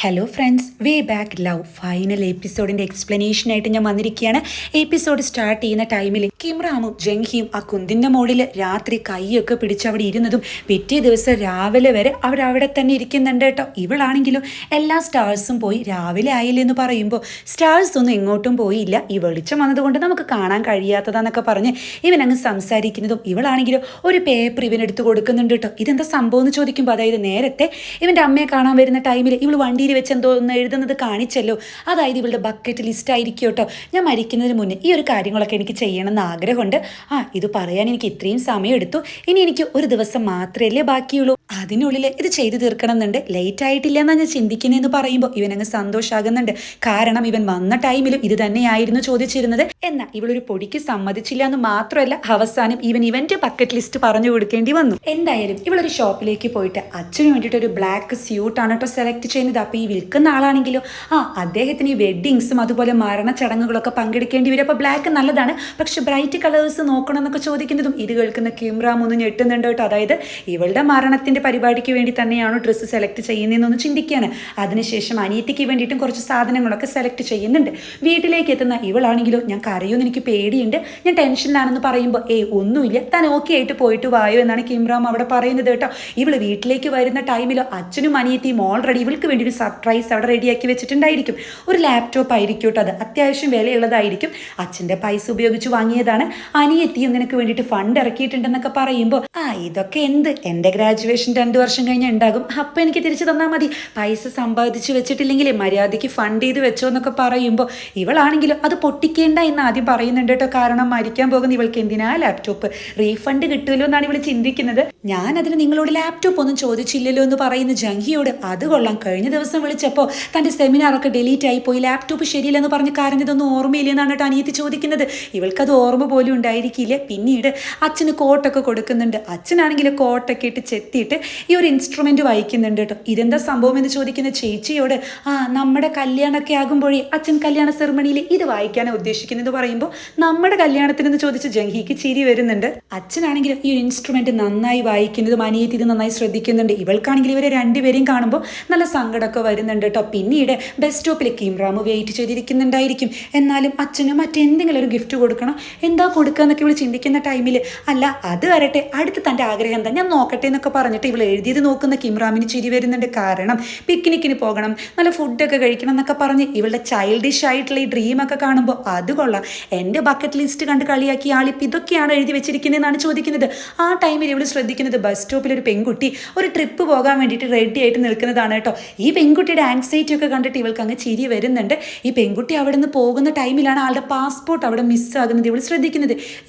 Hello friends way back love final എപ്പിസോഡിന്റെ എക്സ്പ്ലനേഷനായിട്ട് ഞാൻ വന്നിരിക്കുകയാണ്. എപ്പിസോഡ് സ്റ്റാർട്ട് ചെയ്യുന്ന ടൈമിൽ കിംറാമും ജംഹിയും ആ കുന്തിന്റെ മുകളിൽ രാത്രി കൈയൊക്കെ പിടിച്ച് അവിടെ ഇരുന്നതും പിറ്റേ ദിവസം രാവിലെ വരെ അവരവിടെ തന്നെ ഇരിക്കുന്നുണ്ട് കേട്ടോ. ഇവളാണെങ്കിലും എല്ലാ സ്റ്റാർസും പോയി രാവിലെ ആയില്ല എന്ന് പറയുമ്പോൾ സ്റ്റാർസ് ഒന്നും എങ്ങോട്ടും പോയില്ല. ഈ വെളിച്ചം വന്നതുകൊണ്ട് നമുക്ക് കാണാൻ കഴിയാത്തതാന്നൊക്കെ പറഞ്ഞ് ഇവനങ്ങ് സംസാരിക്കുന്നതും ഇവളാണെങ്കിലും ഒരു പേപ്പർ ഇവനെടുത്ത് കൊടുക്കുന്നുണ്ട് കേട്ടോ. ഇതെന്താ സംഭവം എന്ന് ചോദിക്കുമ്പോൾ അതായത് നേരത്തെ ഇവന്റെ അമ്മയെ കാണാൻ വരുന്ന ടൈമിൽ ഇവൾ വണ്ടിയിൽ വെച്ച് എന്തോ ഒന്ന് എഴുതുന്നത് കാണിച്ചല്ലോ. അതായത് ഇവളുടെ ബക്കറ്റ് ലിസ്റ്റ് ആയിരിക്കും കേട്ടോ. ഞാൻ മരിക്കുന്നതിന് മുന്നേ ഈ ഒരു കാര്യങ്ങളൊക്കെ എനിക്ക് ചെയ്യണമെന്ന് ആഗ്രഹമുണ്ട്. ആ ഇത് പറയാൻ എനിക്ക് ഇത്രയും സമയം എടുത്തു ഇനി എനിക്ക് ഒരു ദിവസം മാത്രമല്ലേ ബാക്കിയുള്ളൂ. അതിനുള്ളിൽ ഇത് ചെയ്തു തീർക്കണം എന്നുണ്ട് ലേറ്റ് ആയിട്ടില്ല എന്നാണ് ഞാൻ ചിന്തിക്കുന്നതെന്ന് പറയുമ്പോൾ ഇവൻ അങ്ങ് സന്തോഷാകുന്നുണ്ട്. കാരണം ഇവൻ വന്ന ടൈമിലും ഇത് തന്നെയായിരുന്നു ചോദിച്ചിരുന്നത്. എന്നാൽ ഇവളൊരു പൊടിക്ക് സമ്മതിച്ചില്ല എന്ന് മാത്രമല്ല അവസാനം ഇവൻ ഇവന്റെ ബക്കറ്റ് ലിസ്റ്റ് പറഞ്ഞു കൊടുക്കേണ്ടി വന്നു. എന്തായാലും ഇവളൊരു ഷോപ്പിലേക്ക് പോയിട്ട് അച്ഛന് വേണ്ടിയിട്ട് ഒരു ബ്ലാക്ക് സ്യൂട്ടാണ് കേട്ടോ സെലക്ട് ചെയ്യുന്നത്. അപ്പോൾ ഈ വിൽക്കുന്ന ആളാണെങ്കിലോ? ആ അദ്ദേഹത്തിന് ഈ വെഡ്ഡിങ്സും അതുപോലെ മരണ ചടങ്ങുകളൊക്കെ പങ്കെടുക്കേണ്ടി വരും. അപ്പോൾ ബ്ലാക്ക് നല്ലതാണ്. പക്ഷെ ബ്രൈറ്റ് കളേഴ്സ് നോക്കണം എന്നൊക്കെ ചോദിക്കുന്നതും ഇത് കേൾക്കുന്ന കിംറാം ഒന്ന് ഞെട്ടുന്നുണ്ട് കേട്ടോ. അതായത് ഇവളുടെ മരണത്തിന്റെ പരിപാടിക്ക് വേണ്ടി തന്നെയാണോ ഡ്രസ്സ് സെലക്ട് ചെയ്യുന്നതെന്നൊന്ന് ചിന്തിക്കുകയാണ് അതിനുശേഷം അനിയത്തിക്ക് വേണ്ടിയിട്ടും കുറച്ച് സാധനങ്ങളൊക്കെ സെലക്ട് ചെയ്യുന്നുണ്ട്. വീട്ടിലേക്ക് എത്തുന്ന ഇവളാണെങ്കിലോ ഞാൻ കരയുമെന്ന് എനിക്ക് പേടിയുണ്ട്. ഞാൻ ടെൻഷനിലാണെന്ന് പറയുമ്പോൾ ഏ ഒന്നുമില്ല. താൻ ഓക്കെ ആയിട്ട് പോയിട്ട് വായോ എന്നാണ് കിംറാം അവിടെ പറയുന്നത് കേട്ടോ. ഇവൾ വീട്ടിലേക്ക് വരുന്ന ടൈമിലോ അച്ഛനും അനിയത്തിയും ഓൾറെഡി ഇവൾക്ക് വേണ്ടി ഒരു സർപ്രൈസ് അവിടെ റെഡിയാക്കി വെച്ചിട്ടുണ്ടായിരിക്കും. ഒരു ലാപ്ടോപ്പ് ആയിരിക്കും കേട്ടോ അത്. അത്യാവശ്യം വിലയുള്ളതായിരിക്കും. അച്ഛന്റെ പൈസ ഉപയോഗിച്ച് വാങ്ങിയതാണ് അനിയെത്തിയും നിനക്ക് വേണ്ടിയിട്ട് ഫണ്ട് ഇറക്കിയിട്ടുണ്ടെന്നൊക്കെ പറയുമ്പോൾ ആ ഇതൊക്കെ എന്ത്? എന്റെ ഗ്രാജുവേഷൻ രണ്ട് വർഷം കഴിഞ്ഞ് ഉണ്ടാകും. അപ്പം എനിക്ക് തിരിച്ചു തന്നാൽ മതി. പൈസ സമ്പാദിച്ചു വെച്ചിട്ടില്ലെങ്കിൽ മര്യാദയ്ക്ക് ഫണ്ട് ചെയ്ത് വെച്ചോ എന്നൊക്കെ പറയുമ്പോൾ ഇവളാണെങ്കിലും അത് പൊട്ടിക്കേണ്ട എന്ന് ആദ്യം പറയുന്നുണ്ട് കേട്ടോ. കാരണം മരിക്കാൻ പോകുന്ന ഇവൾക്ക് എന്തിനാ ലാപ്ടോപ്പ് റീഫണ്ട് കിട്ടുമല്ലോ എന്നാണ് ഇവൾ ചിന്തിക്കുന്നത്. ഞാൻ അതിന് നിങ്ങളോട് ലാപ്ടോപ്പ് ഒന്നും ചോദിച്ചില്ലല്ലോ എന്ന് പറയുന്ന ജംഗിയോട് അത് കൊള്ളാം. കഴിഞ്ഞ ദിവസം വിളിച്ചപ്പോൾ തന്റെ സെമിനാറൊക്കെ ഡിലീറ്റ് ആയി പോയി. ലാപ്ടോപ്പ് ശരിയില്ലെന്ന് പറഞ്ഞ് കരഞ്ഞതൊന്നും ഓർമ്മയില്ലെന്നാണ് കേട്ടോ അനിയത്തി ചോദിക്കുന്നത്. ഇവൾക്കത് ഓർമ്മ പോലും ഉണ്ടായിരിക്കില്ല. പിന്നീട് അച്ഛന് കോട്ടൊക്കെ കൊടുക്കുന്നുണ്ട്. അച്ഛനാണെങ്കിൽ കോട്ടൊക്കെ ഇട്ട് ചെത്തിയിട്ട് ഈ ഒരു ഇൻസ്ട്രുമെന്റ് വായിക്കുന്നുണ്ട് കേട്ടോ. ഇതെന്താ സംഭവം എന്ന് ചോദിക്കുന്ന ചേച്ചിയോട് ആ നമ്മുടെ കല്യാണമൊക്കെ ആകുമ്പോഴേ അച്ഛൻ കല്യാണ സെറമണിയിൽ ഇത് വായിക്കാനാണ് ഉദ്ദേശിക്കുന്നത് പറയുമ്പോൾ നമ്മുടെ കല്യാണത്തിനെന്ന് ചോദിച്ച് ജംഹിക്ക് ചിരി വരുന്നുണ്ട്. അച്ഛനാണെങ്കിൽ ഈ ഒരു ഇൻസ്ട്രുമെന്റ് നന്നായി വായിക്കുന്നതും അനിയത്തി ഇത് നന്നായി ശ്രദ്ധിക്കുന്നുണ്ട്. ഇവൾക്കാണെങ്കിൽ ഇവരെ രണ്ടുപേരെയും കാണുമ്പോൾ നല്ല സങ്കടമൊക്കെ വരുന്നുണ്ട് കേട്ടോ. പിന്നീട് ബസ് സ്റ്റോപ്പിൽ കിംറാമ് വെയിറ്റ് ചെയ്തിരിക്കുന്നുണ്ടായിരിക്കും. എന്നാലും അച്ഛന് മറ്റെന്തെങ്കിലും ഒരു ഗിഫ്റ്റ് കൊടുക്കണം. എന്താ കൊടുക്കുക എന്നൊക്കെ ചിന്തിക്കുന്ന ടൈമിൽ അല്ല അത് വരട്ടെ അടുത്ത് തന്റെ ആഗ്രഹം എന്താ? ഞാൻ നോക്കട്ടെ എന്നൊക്കെ പറഞ്ഞിട്ട് ഇവൾ എഴുതിയത് നോക്കുന്ന കിംറാമിന് ചിരി വരുന്നുണ്ട്. കാരണം പിക്നിക്കിന് പോകണം നല്ല ഫുഡൊക്കെ കഴിക്കണം എന്നൊക്കെ പറഞ്ഞ് ഇവളുടെ ചൈൽഡിഷ് ആയിട്ടുള്ള ഈ ഡ്രീമൊക്കെ കാണുമ്പോൾ അത് കൊള്ളാം. എന്റെ ബക്കറ്റ് ലിസ്റ്റ് കണ്ട് കളിയാക്കി ആളിപ്പോൾ ഇതൊക്കെയാണ് എഴുതി വെച്ചിരിക്കുന്നതെന്നാണ് ചോദിക്കുന്നത്. ആ ടൈമിൽ ഇവൾ ശ്രദ്ധിക്കുന്നത് ബസ് സ്റ്റോപ്പിൽ ഒരു പെൺകുട്ടി ഒരു ട്രിപ്പ് പോകാൻ വേണ്ടിയിട്ട് റെഡി ആയിട്ട് നിൽക്കുന്നതാണ് കേട്ടോ. ഈ പെൺകുട്ടിയുടെ ആങ്സൈറ്റി ഒക്കെ കണ്ടിട്ട് ഇവൾക്ക് അങ്ങ് ചിരി വരുന്നുണ്ട്. ഈ പെൺകുട്ടി അവിടെ നിന്ന് പോകുന്ന ടൈമിലാണ് ആളുടെ പാസ്പോർട്ട് അവിടെ മിസ്സാകുന്നത് ഇവൾ ശ്രദ്ധിക്കുന്നത്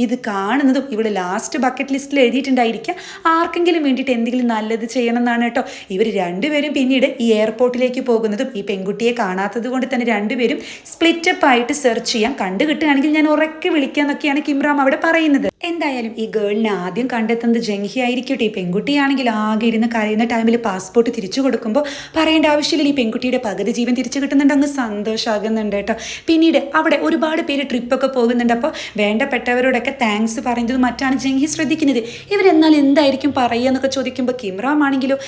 ഇത് കാണുന്നതും ഇവൾ ലാസ്റ്റ് ബക്കറ്റ് ലിസ്റ്റിൽ എഴുതിയിട്ടുണ്ടായിരിക്കുക. ആർക്കെങ്കിലും വേണ്ടിയിട്ട് എന്തെങ്കിലും നല്ലത് ചെയ്യണം എന്നാണ് കേട്ടോ. ഇവർ രണ്ടുപേരും പിന്നീട് ഈ എയർപോർട്ടിലേക്ക് പോകുന്നതും ഈ പെൺകുട്ടിയെ കാണാത്തത് കൊണ്ട് തന്നെ രണ്ടുപേരും സ്പ്ലിറ്റപ്പ് ആയിട്ട് സെർച്ച് ചെയ്യാം. കണ്ടു കിട്ടുകയാണെങ്കിൽ ഞാൻ ഉറക്കെ വിളിക്കാന്നൊക്കെയാണ് കിംറാം അവിടെ പറയുന്നത്. എന്തായാലും ഈ ഗേളിനെ ആദ്യം കണ്ടെത്തുന്നത് ജംഹി ആയിരിക്കട്ടെ ഈ പെൺകുട്ടിയാണെങ്കിൽ ആകെ ഇരുന്ന് കരയുന്ന ടൈമിൽ പാസ്പോർട്ട് തിരിച്ചു കൊടുക്കുമ്പോൾ പറയേണ്ട ആവശ്യമില്ല. ഈ പെൺകുട്ടിയുടെ പകുതി ജീവൻ തിരിച്ചു കിട്ടുന്നുണ്ട്. അങ്ങ് സന്തോഷമാകുന്നുണ്ട് കേട്ടോ പിന്നീട് അവിടെ ഒരുപാട് പേര് ട്രിപ്പൊക്കെ പോകുന്നുണ്ട്. അപ്പോൾ വേണ്ടപ്പെട്ടവരോടൊക്കെ താങ്ക്സ് പറയുന്നത് മറ്റാണ് ജംഹി ശ്രദ്ധിക്കുന്നത്. ഇവരെന്നാൽ എന്തായിരിക്കും പറയുക എന്നൊക്കെ ചോദിക്കുമ്പോൾ കിംറാം ആണെങ്കിലും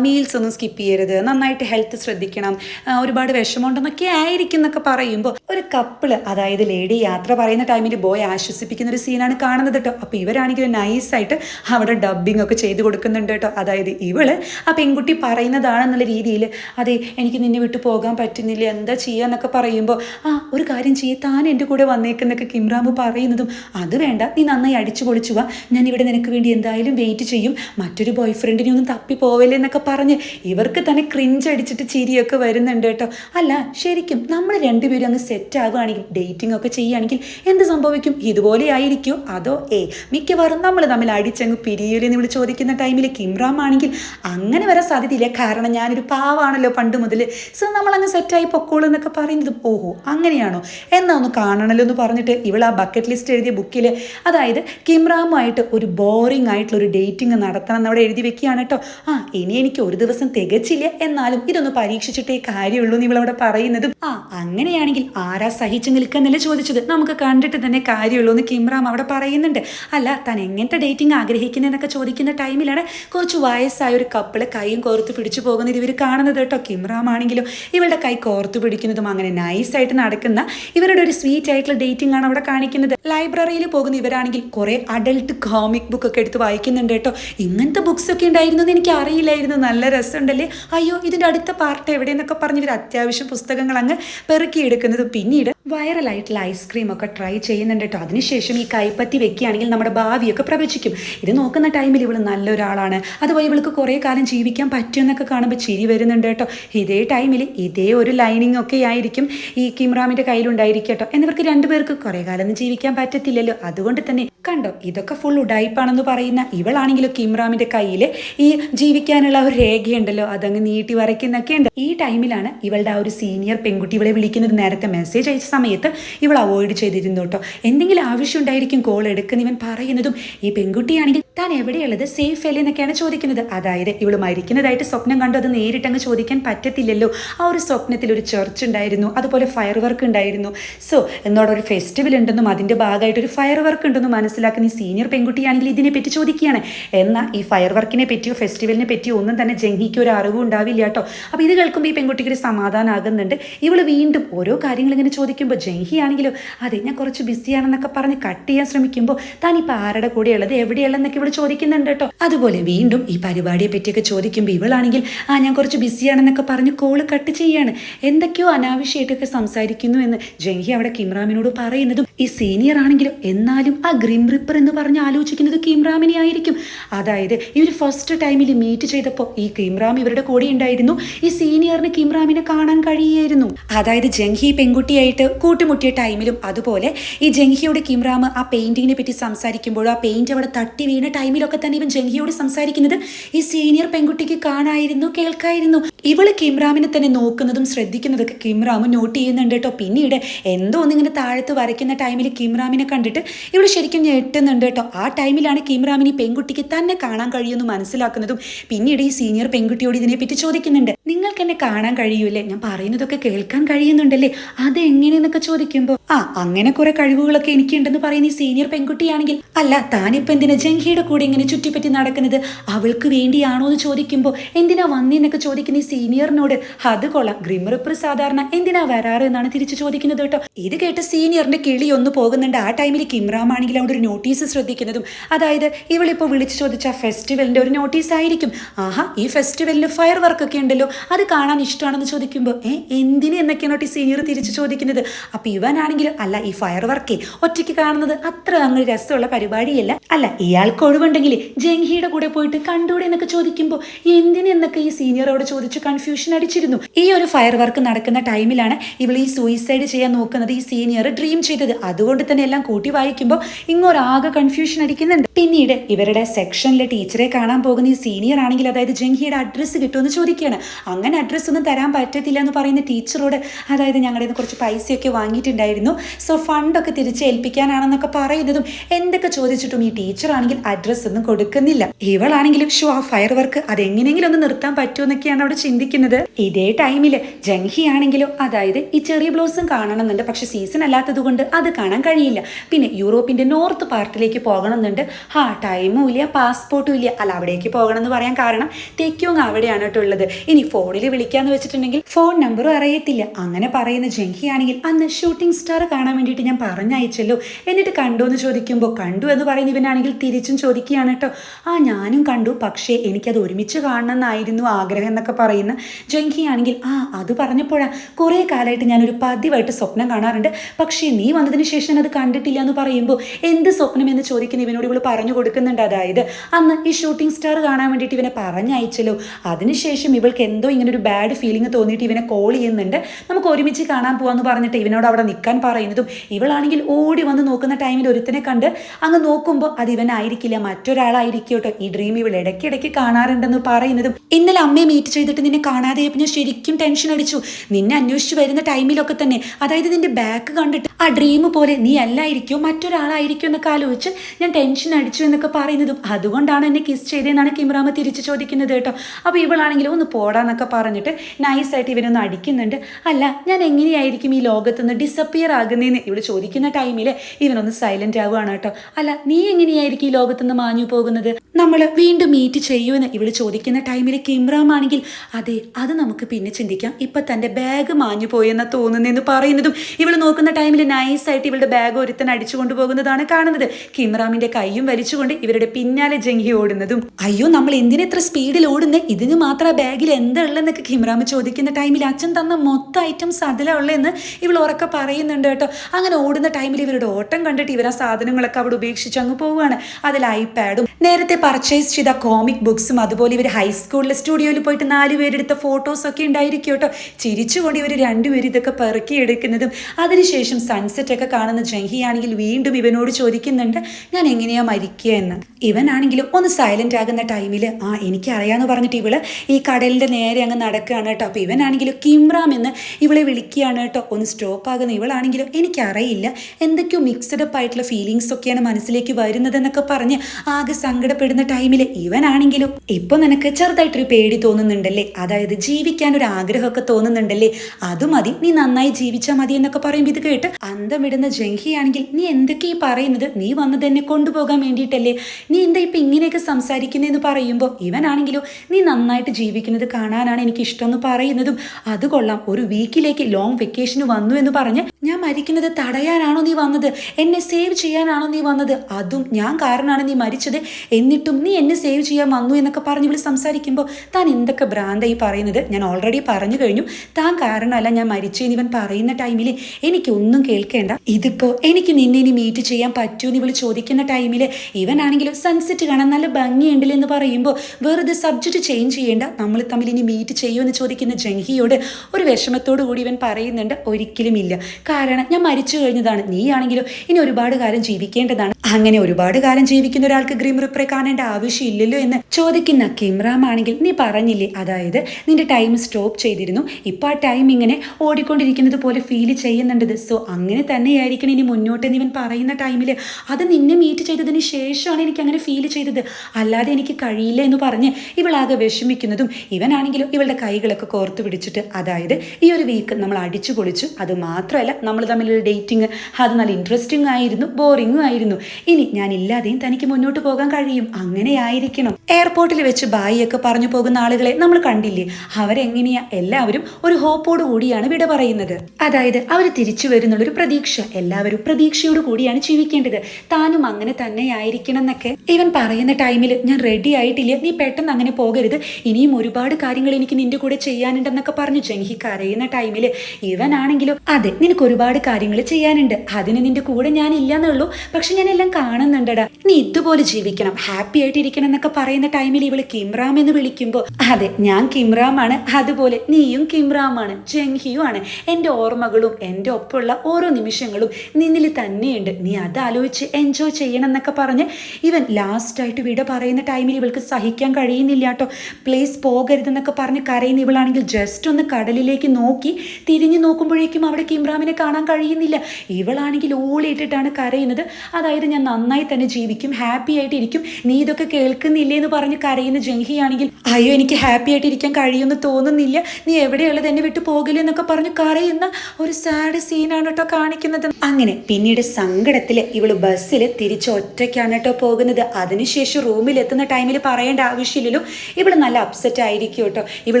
മീൽസ് ഒന്നും സ്കിപ്പ് ചെയ്യരുത്. നന്നായിട്ട് ഹെൽത്ത് ശ്രദ്ധിക്കണം. ഒരുപാട് വിഷമമുണ്ടെന്നൊക്കെ ആയിരിക്കും എന്നൊക്കെ പറയുമ്പോൾ ഒരു കപ്പിൾ അതായത് ലേഡി യാത്ര പറയുന്ന ടൈമിൽ ബോയ് ആശ്വസിപ്പിക്കുന്ന ഒരു സീനാണ് കാണുന്നത് കേട്ടോ. അപ്പോൾ ഇവരാണെങ്കിൽ നൈസായിട്ട് അവിടെ ഡബ്ബിംഗ് ഒക്കെ ചെയ്ത് കൊടുക്കുന്നുണ്ട് കേട്ടോ. അതായത് ഇവൾ ആ പെൺകുട്ടി പറയുന്നതാണെന്നുള്ള രീതിയിൽ അതെ എനിക്ക് നിന്നെ വിട്ട് പോകാൻ പറ്റുന്നില്ല. എന്താ ചെയ്യാന്നൊക്കെ പറയുമ്പോൾ ആ ഒരു കാര്യം ചെയ്യേ. താൻ എന്റെ കൂടെ വന്നേക്കുന്നൊക്കെ കിംറാമു പറയുന്നതും അത് വേണ്ട. നീ നന്നായി അടിച്ചു പൊളിച്ചു വാ. ഞാൻ ഇവിടെ നിനക്ക് വേണ്ടി എന്തായാലും വെയിറ്റ് ചെയ്യും. മറ്റൊരു ബോയ് ഫ്രണ്ടിനെ ഒന്നും തപ്പി പോവല്ലേ എന്നൊക്കെ പറഞ്ഞ് ഇവർക്ക് തന്നെ ക്രിഞ്ച് അടിച്ചിട്ട് ചിരിയൊക്കെ വരുന്നുണ്ട് കേട്ടോ. അല്ല ശരിക്കും നമ്മൾ രണ്ടുപേരും അങ്ങ് സെറ്റ് ആവുകയാണെങ്കിൽ ഡേറ്റിംഗ് ഒക്കെ ചെയ്യുകയാണെങ്കിൽ എന്ത് സംഭവിക്കും? ഇതുപോലെ ആയിരിക്കും? അതോ ഏ മിക്കവാറും നമ്മൾ തമ്മിൽ അടിച്ചങ്ങ് പിരിയൂലെന്ന് വിളിച്ച് ചോദിക്കുന്ന ടൈമിൽ കിംറാം ആണെങ്കിൽ അങ്ങനെ വരാൻ സാധ്യതയില്ല. കാരണം ഞാനൊരു പാവാണല്ലോ പണ്ട് മുതൽ സോ നമ്മളങ്ങ് സെറ്റായി പൊക്കോളൂ എന്നൊക്കെ പറയുന്നത് ഓഹോ അങ്ങനെയാണോ? എന്നാ ഒന്ന് കാണണമല്ലോ എന്ന് പറഞ്ഞിട്ട് ഇവൾ ആ ബക്കറ്റ് ലിസ്റ്റ് എഴുതിയ ബുക്കിൽ അതായത് കിംറാമുമായിട്ട് ഒരു ബോറിംഗ് ആയിട്ടുള്ള ഒരു ഡേറ്റിംഗ് നടത്തണം എന്ന് അവിടെ എഴുതി വെക്കുകയാണ് കേട്ടോ ആ ഇനി എനിക്ക് ഒരു ദിവസം തികച്ചില്ല എന്നാലും ഇതൊന്ന് പരീക്ഷിച്ചിട്ടേ കാര്യമുള്ളൂ എന്ന് ഇവളവിടെ പറയുന്നത്. ആ അങ്ങനെയാണെങ്കിൽ ആരാ സഹിച്ചു നിൽക്കുന്നല്ലേ ചോദിച്ചത്? നമുക്ക് കണ്ടിട്ട് തന്നെ കാര്യമുള്ളൂ എന്ന് കിംറാം അവിടെ പറയുന്നുണ്ട്. അല്ല താൻ എങ്ങനത്തെ ഡേറ്റിംഗ് ആഗ്രഹിക്കുന്നതെന്നൊക്കെ ചോദിക്കുന്ന ടൈമിലാണ് കുറച്ച് വയസ്സായ ഒരു കപ്പിൾ കൈയും കോർത്ത് പിടിച്ചു പോകുന്നത് ഇവർ കാണുന്നത് കേട്ടോ. കിംറാം ആണെങ്കിലും ഇവളുടെ കൈ കോർത്ത് പിടിക്കുന്നതും അങ്ങനെ നൈസായിട്ട് നടക്കുന്ന ഇവരുടെ ഒരു സ്വീറ്റ് ആയിട്ടുള്ള ഡേറ്റിംഗ് ആണ് അവിടെ കാണിക്കുന്നത്. ലൈബ്രറിയിൽ പോകുന്ന ഇവരാണെങ്കിൽ കുറേ അഡൽട്ട് കോമിക് ബുക്ക് ഒക്കെ എടുത്ത് വായിക്കുന്നുണ്ട് കേട്ടോ. ഇങ്ങനത്തെ ബുക്സ് ഒക്കെ ഉണ്ടായിരുന്നു എന്ന് എനിക്ക് അറിയില്ലായിരുന്നു. നല്ല രസമുണ്ടല്ലേ? അയ്യോ ഇതിന്റെ അടുത്ത പാർട്ട് എവിടെയെന്നൊക്കെ പറഞ്ഞ് ഇവർ അത്യാവശ്യം പുസ്തകങ്ങൾ അങ്ങ് പെറുക്കിയെടുക്കുന്നത്. പിന്നീട് വൈറലായിട്ടുള്ള ഐസ്ക്രീം ഒക്കെ ട്രൈ ചെയ്യുന്നുണ്ട് കേട്ടോ അതിനുശേഷം ഈ കൈപ്പത്തി വെക്കുകയാണെങ്കിൽ നമ്മുടെ ഭാവിയൊക്കെ പ്രവചിക്കും. ഇത് നോക്കുന്ന ടൈമിൽ ഇവൾ നല്ലൊരാളാണ്. അതുപോലെ ഇവൾക്ക് കുറേ കാലം ജീവിക്കാൻ പറ്റുമെന്നൊക്കെ കാണുമ്പോൾ ചിരി വരുന്നുണ്ട് കേട്ടോ ഇതേ ടൈമിൽ ഇതേ ഒരു ലൈനിങ് ഒക്കെ ആയിരിക്കും ഈ കിമ്രാമിന്റെ കയ്യിലുണ്ടായിരിക്കും കേട്ടോ എന്നിവർക്ക് രണ്ടുപേർക്ക് കുറേ കാലം ജീവിക്കാൻ പറ്റത്തില്ലല്ലോ. അതുകൊണ്ട് തന്നെ കണ്ടോ? ഇതൊക്കെ ഫുൾ ഉടായ്പാണെന്ന് പറയുന്ന ഇവളാണെങ്കിലും കിംറാമിന്റെ കയ്യിൽ ഈ ജീവിക്കാനുള്ള ഒരു രേഖയുണ്ടല്ലോ അതങ്ങ് നീട്ടി വരയ്ക്കുന്നൊക്കെ ഉണ്ട്. ഈ ടൈമിലാണ് ഇവളുടെ ആ ഒരു സീനിയർ പെൺകുട്ടി ഇവളെ വിളിക്കുന്നത് നേരത്തെ മെസ്സേജ് അയച്ച സമയത്ത് ഇവൾ അവോയ്ഡ് ചെയ്തിരുന്നു കേട്ടോ. എന്തെങ്കിലും ആവശ്യം ഉണ്ടായിരിക്കും കോൾ എടുക്കുന്ന ഇവൻ പറയുന്നതും ഈ പെൺകുട്ടിയാണെങ്കിൽ താൻ എവിടെയുള്ളത്? സേഫ് അല്ലേ എന്നൊക്കെയാണ് ചോദിക്കുന്നത്. അതായത് ഇവൾ മരിക്കുന്നതായിട്ട് സ്വപ്നം കണ്ടു അത് നേരിട്ടങ്ങ് ചോദിക്കാൻ പറ്റത്തില്ലല്ലോ. ആ ഒരു സ്വപ്നത്തിൽ ഒരു ചർച്ച് ഉണ്ടായിരുന്നു. അതുപോലെ ഫയർ വർക്ക് ഉണ്ടായിരുന്നു. സോ എന്നോട് ഒരു ഫെസ്റ്റിവൽ ഉണ്ടെന്നും അതിന്റെ ഭാഗമായിട്ട് ഒരു ഫയർ വർക്ക് ഉണ്ടെന്നും മനസ്സിലാക്കുന്ന ഈ സീനിയർ പെൺകുട്ടിയാണെങ്കിൽ ഇതിനെപ്പറ്റി ചോദിക്കുകയാണ്. എന്നാൽ ഈ ഫയർ വർക്കിനെ പറ്റിയോ ഫെസ്റ്റിവലിനെ പറ്റിയോ ഒന്നും തന്നെ ജംഗിക്ക് ഒരു അറിവും ഉണ്ടാവില്ല കേട്ടോ. അപ്പോൾ ഇത് കേൾക്കുമ്പോൾ ഈ പെൺകുട്ടിക്ക് ഒരു സമാധാനമാകുന്നുണ്ട് ഇവൾ വീണ്ടും ഓരോ കാര്യങ്ങൾ ഇങ്ങനെ ചോദിക്കുമ്പോൾ ജംഹി ആണെങ്കിലോ? അതെ ഞാൻ കുറച്ച് ബിസിയാണെന്നൊക്കെ പറഞ്ഞ് കട്ട് ചെയ്യാൻ ശ്രമിക്കുമ്പോൾ താൻ ഇപ്പോൾ ആരുടെ കൂടെയുള്ളത് എവിടെയുള്ളതെന്നൊക്കെ ഇവൾ ചോദിക്കുന്നുണ്ട് കേട്ടോ. അതുപോലെ വീണ്ടും ഈ പരിപാടിയെ പറ്റിയൊക്കെ ചോദിക്കുമ്പോൾ ഇവളാണെങ്കിൽ ആ ഞാൻ കുറച്ച് ബിസിയാണെന്നൊക്കെ പറഞ്ഞ് കോൾ കട്ട് ചെയ്യാണ്. എന്തൊക്കെയോ അനാവശ്യമായിട്ടൊക്കെ സംസാരിക്കുന്നു എന്ന് ജംഹി അവിടെ കിംറാമിനോട് പറയുന്നതും ഈ സീനിയർ ആണെങ്കിലും എന്നാലും ആ ഗ്രിം റിപ്പർ എന്ന് പറഞ്ഞ് ആലോചിക്കുന്നത് കിംറാമിനെ ആയിരിക്കും. അതായത് ഇവർ ഫസ്റ്റ് ടൈമിൽ മീറ്റ് ചെയ്തപ്പോൾ ഈ കിംറാം ഇവരുടെ കൂടെ ഉണ്ടായിരുന്നു. ഈ സീനിയറിന് കിംറാമിനെ കാണാൻ കഴിയായിരുന്നു. അതായത് ജംഹി പെൺകുട്ടിയായിട്ട് കൂട്ടുമുട്ടിയ ടൈമിലും അതുപോലെ ഈ ജംഹിയോട് കിംറാം ആ പെയിന്റിങ്ങിനെ പറ്റി സംസാരിക്കുമ്പോഴും ആ പെയിന്റ് അവിടെ തട്ടി വീണ ടൈമിലൊക്കെ തന്നെ ഇവൻ ജംഗിയോട് സംസാരിക്കുന്നത് ഈ സീനിയർ പെൺകുട്ടിക്ക് കാണായിരുന്നു കേൾക്കായിരുന്നു. ഇവൾ കിംറാമിനെ തന്നെ നോക്കുന്നതും ശ്രദ്ധിക്കുന്നതൊക്കെ കിംറാമ് നോട്ട് ചെയ്യുന്നുണ്ട് കേട്ടോ. പിന്നീട് എന്തോ ഒന്നിങ്ങനെ താഴത്ത് വരയ്ക്കുന്ന ടൈമിൽ കിംറാമിനെ കണ്ടിട്ട് ഇവൾ ശരിക്കും ഞെട്ടുന്നുണ്ട് കേട്ടോ. ആ ടൈമിലാണ് കിംറാമിന് ഈ പെൺകുട്ടിക്ക് തന്നെ കാണാൻ കഴിയുമെന്ന് മനസ്സിലാക്കുന്നതും പിന്നീട് ഈ സീനിയർ പെൺകുട്ടിയോട് ഇതിനെപ്പറ്റി ചോദിക്കുന്നുണ്ട്. നിങ്ങൾക്ക് എന്നെ കാണാൻ കഴിയൂലേ ഞാൻ പറയുന്നതൊക്കെ കേൾക്കാൻ കഴിയുന്നുണ്ടല്ലേ? അതെങ്ങനെയെന്നൊക്കെ ചോദിക്കുമ്പോൾ ആ അങ്ങനെ കുറെ കഴിവുകളൊക്കെ എനിക്കുണ്ടെന്ന് പറയുന്ന ഈ സീനിയർ പെൺകുട്ടിയാണെങ്കിൽ അല്ല താനിപ്പോ എന്തിനാ ജംഹിയുടെ കൂടെ ഇങ്ങനെ ചുറ്റിപ്പറ്റി നടക്കുന്നത് അവൾക്ക് വേണ്ടിയാണോ എന്ന് ചോദിക്കുമ്പോൾ എന്തിനാ വന്നേന്നൊക്കെ ചോദിക്കുന്ന ഈ സീനിയറിനോട് അത് കൊള്ളാം ഗ്രിമറിപ്പർ സാധാരണ എന്തിനാ വരാറ് എന്നാണ് തിരിച്ചു ചോദിക്കുന്നത് കേട്ടോ. ഇത് കേട്ട് സീനിയറിന്റെ കിളി ഒന്ന് പോകുന്നുണ്ട്. ആ ടൈമിൽ കിംറാം ആണെങ്കിൽ അവിടെ ഒരു നോട്ടീസ് ശ്രദ്ധിക്കുന്നതും അതായത് ഇവളിപ്പോൾ വിളിച്ചു ചോദിച്ച ഫെസ്റ്റിവലിന്റെ ഒരു നോട്ടീസ് ആയിരിക്കും ആഹാ ഈ ഫെസ്റ്റിവലിൽ ഫയർ വർക്ക് ഒക്കെ ഉണ്ടല്ലോ അത് കാണാൻ ഇഷ്ടമാണെന്ന് ചോദിക്കുമ്പോൾ ഏ എന്തിന് എന്നൊക്കെയാണ് ഈ സീനിയർ തിരിച്ചു ചോദിക്കുന്നത്? അപ്പൊ ഇവനാണെങ്കിലും അല്ല ഈ ഫയർ വർക്കേ ഒറ്റയ്ക്ക് കാണുന്നത് അത്ര അങ്ങ് രസമുള്ള പരിപാടിയല്ല. അല്ല ഇയാൾക്ക് ഒഴിവുണ്ടെങ്കിൽ ജംഹിയുടെ കൂടെ പോയിട്ട് കണ്ടൂടെ എന്നൊക്കെ ചോദിക്കുമ്പോൾ എന്തിനെന്നൊക്കെ ഈ സീനിയറോട് ചോദിച്ച് കൺഫ്യൂഷൻ അടിച്ചിരുന്നു. ഈ ഒരു ഫയർ വർക്ക് നടക്കുന്ന ടൈമിലാണ് ഇവൾ ഈ സൂയിസൈഡ് ചെയ്യാൻ നോക്കുന്നത് ഈ സീനിയർ ഡ്രീം ചെയ്തത്. അതുകൊണ്ട് തന്നെ എല്ലാം കൂട്ടി വായിക്കുമ്പോൾ ഇങ്ങോരാകെ കൺഫ്യൂഷൻ അടിക്കുന്നുണ്ട്. പിന്നീട് ഇവരുടെ സെക്ഷനിലെ ടീച്ചറെ കാണാൻ പോകുന്ന ഈ സീനിയർ ആണെങ്കിൽ അതായത് ജംഹിയുടെ അഡ്രസ്സ് കിട്ടുമെന്ന് ചോദിക്കുകയാണ്. അങ്ങനെ അഡ്രസ്സ് ഒന്നും തരാൻ പറ്റത്തില്ല എന്ന് പറയുന്ന ടീച്ചറോട് അതായത് ഞങ്ങളുടെ നിന്ന് കുറച്ച് പൈസയൊക്കെ വാങ്ങിയിട്ടുണ്ടായിരുന്നു. സോ ഫണ്ടൊക്കെ തിരിച്ച് ഏൽപ്പിക്കാനാണെന്നൊക്കെ പറയുന്നതും എന്തൊക്കെ ചോദിച്ചിട്ടും ഈ ടീച്ചർ ആണെങ്കിൽ അഡ്രസ്സ് ഒന്നും കൊടുക്കുന്നില്ല. ഇവളാണെങ്കിലും ഷോ ആ ഫയർ വർക്ക് അതെങ്ങനെയെങ്കിലും ഒന്ന് നിർത്താൻ പറ്റുമെന്നൊക്കെയാണ് അവിടെ ചിന്തിക്കുന്നത്. ഇതേ ടൈമിൽ ജംഹി ആണെങ്കിലും അതായത് ഈ ചെറിയ ബ്ലോസം കാണണമെന്നുണ്ട്. പക്ഷെ സീസൺ അല്ലാത്തത് കൊണ്ട് അത് കാണാൻ കഴിയില്ല. പിന്നെ യൂറോപ്പിന്റെ നോർത്ത് പാർട്ടിലേക്ക് പോകണമെന്നുണ്ട്. ഹാ ടൈമും ഇല്ല പാസ്പോർട്ടും ഇല്ല. അല്ല അവിടേക്ക് പോകണം എന്ന് പറയാൻ കാരണം തെക്കോങ് അവിടെയാണ് കേട്ടോ ഉള്ളത്. ഇനി ഫോണിൽ വിളിക്കാന്ന് വെച്ചിട്ടുണ്ടെങ്കിൽ ഫോൺ നമ്പറും അറിയത്തില്ല. അങ്ങനെ പറയുന്ന ജംഹി ആണെങ്കിൽ അന്ന് ഷൂട്ടിംഗ് സ്റ്റാർ കാണാൻ വേണ്ടിയിട്ട് ഞാൻ പറഞ്ഞയച്ചല്ലോ. എന്നിട്ട് കണ്ടു എന്ന് ചോദിക്കുമ്പോൾ കണ്ടു എന്ന് പറയുന്ന ഇവനാണെങ്കിൽ തിരിച്ചും ചോദിക്കുകയാണ് കേട്ടോ. ആ ഞാനും കണ്ടു. പക്ഷേ എനിക്കത് ഒരുമിച്ച് കാണണമെന്നായിരുന്നു ആഗ്രഹം എന്നൊക്കെ പറയുന്ന ജംഹി ആണെങ്കിൽ ആ അത് പറഞ്ഞപ്പോഴാണ് കുറേ കാലമായിട്ട് ഞാനൊരു പതിവായിട്ട് സ്വപ്നം കാണാറുണ്ട്. പക്ഷേ നീ വന്നതിന് ശേഷം അത് കണ്ടിട്ടില്ല എന്ന് പറയുമ്പോൾ എന്ത് സ്വപ്നം എന്ന് ചോദിക്കുന്ന ഇവനോട് ഇവൾ പറഞ്ഞു കൊടുക്കുന്നുണ്ട്. അതായത് അന്ന് ഈ ഷൂട്ടിംഗ് സ്റ്റാർ കാണാൻ വേണ്ടിയിട്ട് ഇവനെ പറഞ്ഞയച്ചല്ലോ. അതിനുശേഷം ഇവൾക്ക് എന്തോ ഇങ്ങനെ ഒരു ബാഡ് ഫീലിംഗ് തോന്നിയിട്ട് ഇവനെ കോൾ ചെയ്യുന്നുണ്ട്. നമുക്ക് ഒരുമിച്ച് കാണാൻ പോവാന്ന് പറഞ്ഞിട്ട് ഇവനോട് അവിടെ നിൽക്കാൻ പറയുന്നതും ഇവളാണെങ്കിൽ ഓടി വന്ന് നോക്കുന്ന ടൈമിൽ ഒരുത്തനെ കണ്ട് അങ്ങ് നോക്കുമ്പോൾ അത് ഇവനായിരിക്കില്ല. മറ്റൊരാളായിരിക്കും കേട്ടോ ഈ ഡ്രീം ഇവൾ ഇടയ്ക്കിടയ്ക്ക് കാണാറുണ്ടെന്ന് പറയുന്നതും ഇന്നലെ അമ്മയെ മീറ്റ് ചെയ്തിട്ട് നിന്നെ കാണാതെ ഞാൻ ശരിക്കും ടെൻഷൻ അടിച്ചു. നിന്നെ അന്വേഷിച്ച് വരുന്ന ടൈമിലൊക്കെ തന്നെ. അതായത് നിന്റെ ബാക്ക് കണ്ടിട്ട് ആ ഡ്രീം പോലെ നീ അല്ലായിരിക്കോ മറ്റൊരാളായിരിക്കും എന്നൊക്കെ ആലോചിച്ച് ഞാൻ ടെൻഷൻ അടിച്ചു എന്നൊക്കെ പറയുന്നതും അതുകൊണ്ടാണ് എന്നെ കിസ് ചെയ്തതെന്നാണ് കിമറാമ തിരിച്ചു ചോദിക്കുന്നത് കേട്ടോ. അപ്പോൾ ഇവളാണെങ്കിലും ഒന്ന് പോടാന്നൊക്കെ പറഞ്ഞിട്ട് നൈസായിട്ട് ഇവനൊന്ന് അടിക്കുന്നുണ്ട്. അല്ല ഞാൻ എങ്ങനെയായിരിക്കും ഈ ലോകത്തുനിന്ന് ഡിസപ്പിയർ ആകുന്നതെന്ന് ഇവൾ ചോദിക്കുന്ന ടൈമിൽ ഇവനൊന്ന് സൈലന്റ് ആവുകയാണ് കേട്ടോ. അല്ല നീ എങ്ങനെയായിരിക്കും ഈ ലോകത്തുനിന്ന് മാഞ്ഞു പോകുന്നത്. നമ്മൾ വീണ്ടും മീറ്റ് ചെയ്യുമെന്ന് ഇവൾ ചോദിക്കുന്ന ടൈമിൽ കിംറാമാണെങ്കിൽ ആണെങ്കിൽ അതെ അത് നമുക്ക് പിന്നെ ചിന്തിക്കാം. ഇപ്പൊ തന്റെ ബാഗ് മാഞ്ഞു പോയെന്ന് തോന്നുന്നെന്ന് പറയുന്നതും ഇവൾ നോക്കുന്ന ടൈമിൽ നൈസായിട്ട് ഇവളുടെ ബാഗ് ഒരുത്തൻ അടിച്ചു കൊണ്ടുപോകുന്നതാണ് കാണുന്നത്. കിംറാമിന്റെ കൈയും വലിച്ചുകൊണ്ട് ഇവരുടെ പിന്നാലെ ജംഗി ഓടുന്നതും. അയ്യോ നമ്മൾ എന്തിനെത്ര സ്പീഡിൽ ഓടുന്നത് ഇതിന് മാത്രം ആ ബാഗിൽ എന്താ ഉള്ളതെന്നൊക്കെ കിംറാം ചോദിക്കുന്ന ടൈമിൽ അച്ഛൻ തന്ന മൊത്തം ഐറ്റംസ് അതിലാ ഉള്ളതെന്ന് ഇവൾ ഉറക്കെ പറയുന്നുണ്ട് കേട്ടോ. അങ്ങനെ ഓടുന്ന ടൈമിൽ ഇവരുടെ ഓട്ടം കണ്ടിട്ട് ഇവർ ആ സാധനങ്ങളൊക്കെ അവിടെ ഉപേക്ഷിച്ച് അങ്ങ് പോവുകയാണ്. അതിൽ ഐപാഡും നേരത്തെ പർച്ചേസ് ചെയ്ത കോമിക് ബുക്സും അതുപോലെ ഇവർ ഹൈസ്കൂളിലെ സ്റ്റുഡിയോയിൽ പോയിട്ട് നാല് പേരെടുത്ത ഫോട്ടോസ് ഒക്കെ ഉണ്ടായിരിക്കും കേട്ടോ. ചിരിച്ചുകൊണ്ട് ഇവർ രണ്ടുപേരും ഇതൊക്കെ പെറുക്കിയെടുക്കുന്നതും അതിനുശേഷം സൺസെറ്റ് ഒക്കെ കാണുന്ന ജംഹി ആണെങ്കിൽ വീണ്ടും ഇവനോട് ചോദിക്കുന്നുണ്ട് ഞാൻ എങ്ങനെയാ മരിക്കുക എന്ന്? ഇവനാണെങ്കിലും ഒന്ന് സൈലന്റ് ആകുന്ന ടൈമിൽ ആ എനിക്കറിയാന്ന് പറഞ്ഞിട്ട് ഇവൾ ഈ കടലിന്റെ നേരെ അങ്ങ് നടക്കുകയാണ് കേട്ടോ. അപ്പോൾ ഇവനാണെങ്കിലും കിംറാം എന്ന് ഇവളെ വിളിക്കുകയാണ് കേട്ടോ. ഒന്ന് സ്റ്റോപ്പ് ആകുന്ന ഇവളാണെങ്കിലും എനിക്കറിയില്ല. എന്തൊക്കെയോ മിക്സഡ് അപ്പ് ആയിട്ടുള്ള ഫീലിങ്സ് ഒക്കെയാണ് മനസ്സിലേക്ക് വരുന്നതെന്നൊക്കെ പറഞ്ഞ് ആകെ സങ്കടപ്പെടുന്ന ടൈമിൽ ഇവനാണെങ്കിലും ഇപ്പൊ നിനക്ക് ചെറുതായിട്ടൊരു പേടി തോന്നുന്നുണ്ടല്ലേ? അതായത് ജീവിക്കാൻ ഒരു ആഗ്രഹമൊക്കെ തോന്നുന്നുണ്ടല്ലേ? അത് മതി നീ നന്നായി ജീവിച്ചാൽ മതി എന്നൊക്കെ പറയുമ്പോൾ ഇത് കേട്ട് അന്തമിടുന്ന ജംഹിയാണെങ്കിൽ നീ എന്തൊക്കെ ഈ പറയുന്നത്? നീ വന്നത് എന്നെ കൊണ്ടുപോകാൻ വേണ്ടിയിട്ടല്ലേ? നീ എന്താ ഇപ്പൊ ഇങ്ങനെയൊക്കെ സംസാരിക്കുന്നതെന്ന് പറയുമ്പോൾ ഇവനാണെങ്കിലും നീ നന്നായിട്ട് ജീവിക്കുന്നത് കാണാനാണ് എനിക്ക് ഇഷ്ടം എന്ന് പറയുന്നതും അത് കൊള്ളാം. ഒരു വീക്കിലേക്ക് ലോങ് വെക്കേഷന് വന്നു എന്ന് പറഞ്ഞ് ഞാൻ മരിക്കുന്നത് തടയാനാണോ നീ വന്നത്? എന്നെ സേവ് ചെയ്യാനാണോ നീ വന്നത്? അതും ഞാൻ കാരണമാണ് നീ മരിച്ചത്. എന്നിട്ടും നീ എന്നെ സേവ് ചെയ്യാൻ വന്നു എന്നൊക്കെ പറഞ്ഞ് ഇവിടെ സംസാരിക്കുമ്പോൾ താൻ എന്തൊക്കെ ഭ്രാന്തായി പറയുന്നത്? ഞാൻ ഓൾറെഡി പറഞ്ഞു കഴിഞ്ഞു. താൻ കാരണമല്ല ഞാൻ മരിച്ചെന്ന് ഇവൻ പറയുന്ന ടൈമിൽ എനിക്കൊന്നും കേൾക്കേണ്ട. ഇതിപ്പോൾ എനിക്ക് നിന്നെ ഇനി മീറ്റ് ചെയ്യാൻ പറ്റൂ എന്ന് ഇവൾ ചോദിക്കുന്ന ടൈമിൽ ഇവനാണെങ്കിലും സൺസെറ്റ് കാണാൻ നല്ല ഭംഗിയുണ്ടല്ലോ എന്ന് പറയുമ്പോൾ വെറുതെ സബ്ജക്റ്റ് ചേഞ്ച് ചെയ്യേണ്ട. നമ്മൾ തമ്മിൽ ഇനി മീറ്റ് ചെയ്യുമെന്ന് ചോദിക്കുന്ന ജംഹിയോട് ഒരു വിഷമത്തോടു കൂടി ഇവൻ പറയുന്നുണ്ട്. ഒരിക്കലും ഇല്ല കാരണം ഞാൻ മരിച്ചു കഴിഞ്ഞതാണ്. നീയാണെങ്കിലും ഇനി ഒരുപാട് കാലം ജീവിക്കേണ്ടതാണ്. അങ്ങനെ ഒരുപാട് കാലം ജീവിക്കുന്ന ഒരാൾക്ക് ഗ്രീം റിപ്രേ കാണേണ്ട ആവശ്യമില്ലല്ലോ എന്ന് ചോദിക്കുന്ന കിംറാം ആണെങ്കിൽ നീ പറഞ്ഞില്ലേ? അതായത് നിന്റെ ടൈം സ്റ്റോപ്പ് ചെയ്തിരുന്നു. ഇപ്പം ആ ടൈം ഇങ്ങനെ ഓടിക്കൊണ്ടിരിക്കുന്നത് പോലെ ഫീൽ ചെയ്യുന്നുണ്ടത് സോ അങ്ങനെ തന്നെയായിരിക്കണം ഇനി മുന്നോട്ട് എന്ന് പറയുന്ന ടൈമിൽ. അത് നിന്നെ മീറ്റ് ചെയ്തതിന് ശേഷമാണ് എനിക്ക് അങ്ങനെ ഫീൽ ചെയ്തത്. അല്ലാതെ എനിക്ക് കഴിയില്ല എന്ന് പറഞ്ഞ് ഇവളാകെ വിഷമിക്കുന്നതും ഇവനാണെങ്കിലും ഇവളുടെ കൈകളൊക്കെ കോർത്ത് പിടിച്ചിട്ട് അതായത് ഈ ഒരു വീക്ക് നമ്മൾ അടിച്ചു പൊളിച്ചു. അത് മാത്രമല്ല നമ്മൾ തമ്മിലൊരു ഡേറ്റിംഗ് അത് നല്ല ഇൻട്രസ്റ്റിംഗ് ആയിരുന്നു ബോറിംഗും ആയിരുന്നു. ഇനി ഞാൻ ഇല്ലാതെയും തനിക്ക് മുന്നോട്ട് പോകാൻ കഴിയും. അങ്ങനെയായിരിക്കണം. എയർപോർട്ടിൽ വെച്ച് ബായിയൊക്കെ പറഞ്ഞു പോകുന്ന ആളുകളെ നമ്മൾ കണ്ടില്ലേ? അവരെങ്ങനെയാ? എല്ലാവരും ഒരു ഹോപ്പോട് കൂടിയാണ് വിട പറയുന്നത്. അതായത് അവർ തിരിച്ചു വരുന്നുള്ള ഒരു പ്രതീക്ഷ. എല്ലാവരും പ്രതീക്ഷയോട് കൂടിയാണ് ജീവിക്കേണ്ടത്. താനും അങ്ങനെ തന്നെയായിരിക്കണം എന്നൊക്കെ ഇവൻ പറയുന്ന ടൈമിൽ ഞാൻ റെഡി ആയിട്ടില്ല. നീ പെട്ടെന്ന് അങ്ങനെ പോകരുത്. ഇനിയും ഒരുപാട് കാര്യങ്ങൾ എനിക്ക് നിന്റെ കൂടെ ചെയ്യാനുണ്ടെന്നൊക്കെ പറഞ്ഞു ജംഹി കരയുന്ന ടൈമിൽ ഇവനാണെങ്കിലും? അതെ നിനക്ക് ഒരുപാട് കാര്യങ്ങൾ ചെയ്യാനുണ്ട്. അതിന് നിന്റെ കൂടെ ഞാൻ ഇല്ലാന്നുള്ളൂ പക്ഷെ ഞാൻ എല്ലാം കാണുന്നുണ്ടടാ. നീ ഇതുപോലെ ജീവിക്കണം. ഹാപ്പി ആയിട്ട് ഇരിക്കണം എന്നൊക്കെ പറയുന്ന ടൈമിൽ ഇവൾ കിംറാം എന്ന് വിളിക്കുമ്പോൾ അതെ ഞാൻ കിംറാമാണ്. അതുപോലെ നീയും കിംറാമാണ്. ജംഹിയും ആണ്. എന്റെ ഓർമ്മകളും എന്റെ ഒപ്പമുള്ള ഓരോ നിമിഷങ്ങളും നിന്നിൽ തന്നെയുണ്ട്. നീ അത് ആലോചിച്ച് എൻജോയ് ചെയ്യണം എന്നൊക്കെ പറഞ്ഞ് ഇവൻ ലാസ്റ്റായിട്ട് വിട പറയുന്ന ടൈമിൽ ഇവൾക്ക് സഹിക്കാൻ കഴിയുന്നില്ല കേട്ടോ. പ്ലേസ് പോകരുതെന്നൊക്കെ പറഞ്ഞ് കരയുന്ന ഇവളാണെങ്കിൽ ജസ്റ്റ് ഒന്ന് കടലിലേക്ക് നോക്കി തിരിഞ്ഞു നോക്കുമ്പോഴേക്കും അവിടെ കിംറാമിനെ കാണാൻ കഴിയുന്നില്ല. ഇവളാണെങ്കിൽ ഓളിയിട്ടിട്ടാണ് കരയുന്നത്. അതായത് ഞാൻ നന്നായി തന്നെ ജീവിക്കും ഹാപ്പി ആയിട്ട് ഇരിക്കും. നീ ഇതൊക്കെ കേൾക്കുന്നില്ലേ എന്ന് പറഞ്ഞ് കരയുന്ന ജംഹി ആണെങ്കിൽ അയ്യോ എനിക്ക് ഹാപ്പി ആയിട്ട് ഇരിക്കാൻ കഴിയുമെന്ന് തോന്നുന്നില്ല. നീ എവിടെയുള്ളത് എന്നെ വിട്ടു പോകില്ല എന്നൊക്കെ പറഞ്ഞ് കരയുന്ന ഒരു സാഡ് സീനാണ് കേട്ടോ കാണിക്കുന്നത്. അങ്ങനെ പിന്നീട് സങ്കടത്തിൽ ഇവൾ ബസ്സിൽ തിരിച്ച് ഒറ്റയ്ക്കാണ് കേട്ടോ പോകുന്നത്. അതിനുശേഷം റൂമിൽ എത്തുന്ന ടൈമിൽ പറയേണ്ട ആവശ്യമില്ലല്ലോ. ഇവൾ നല്ല അപ്സെറ്റ് ആയിരിക്കും കേട്ടോ. ഇവൾ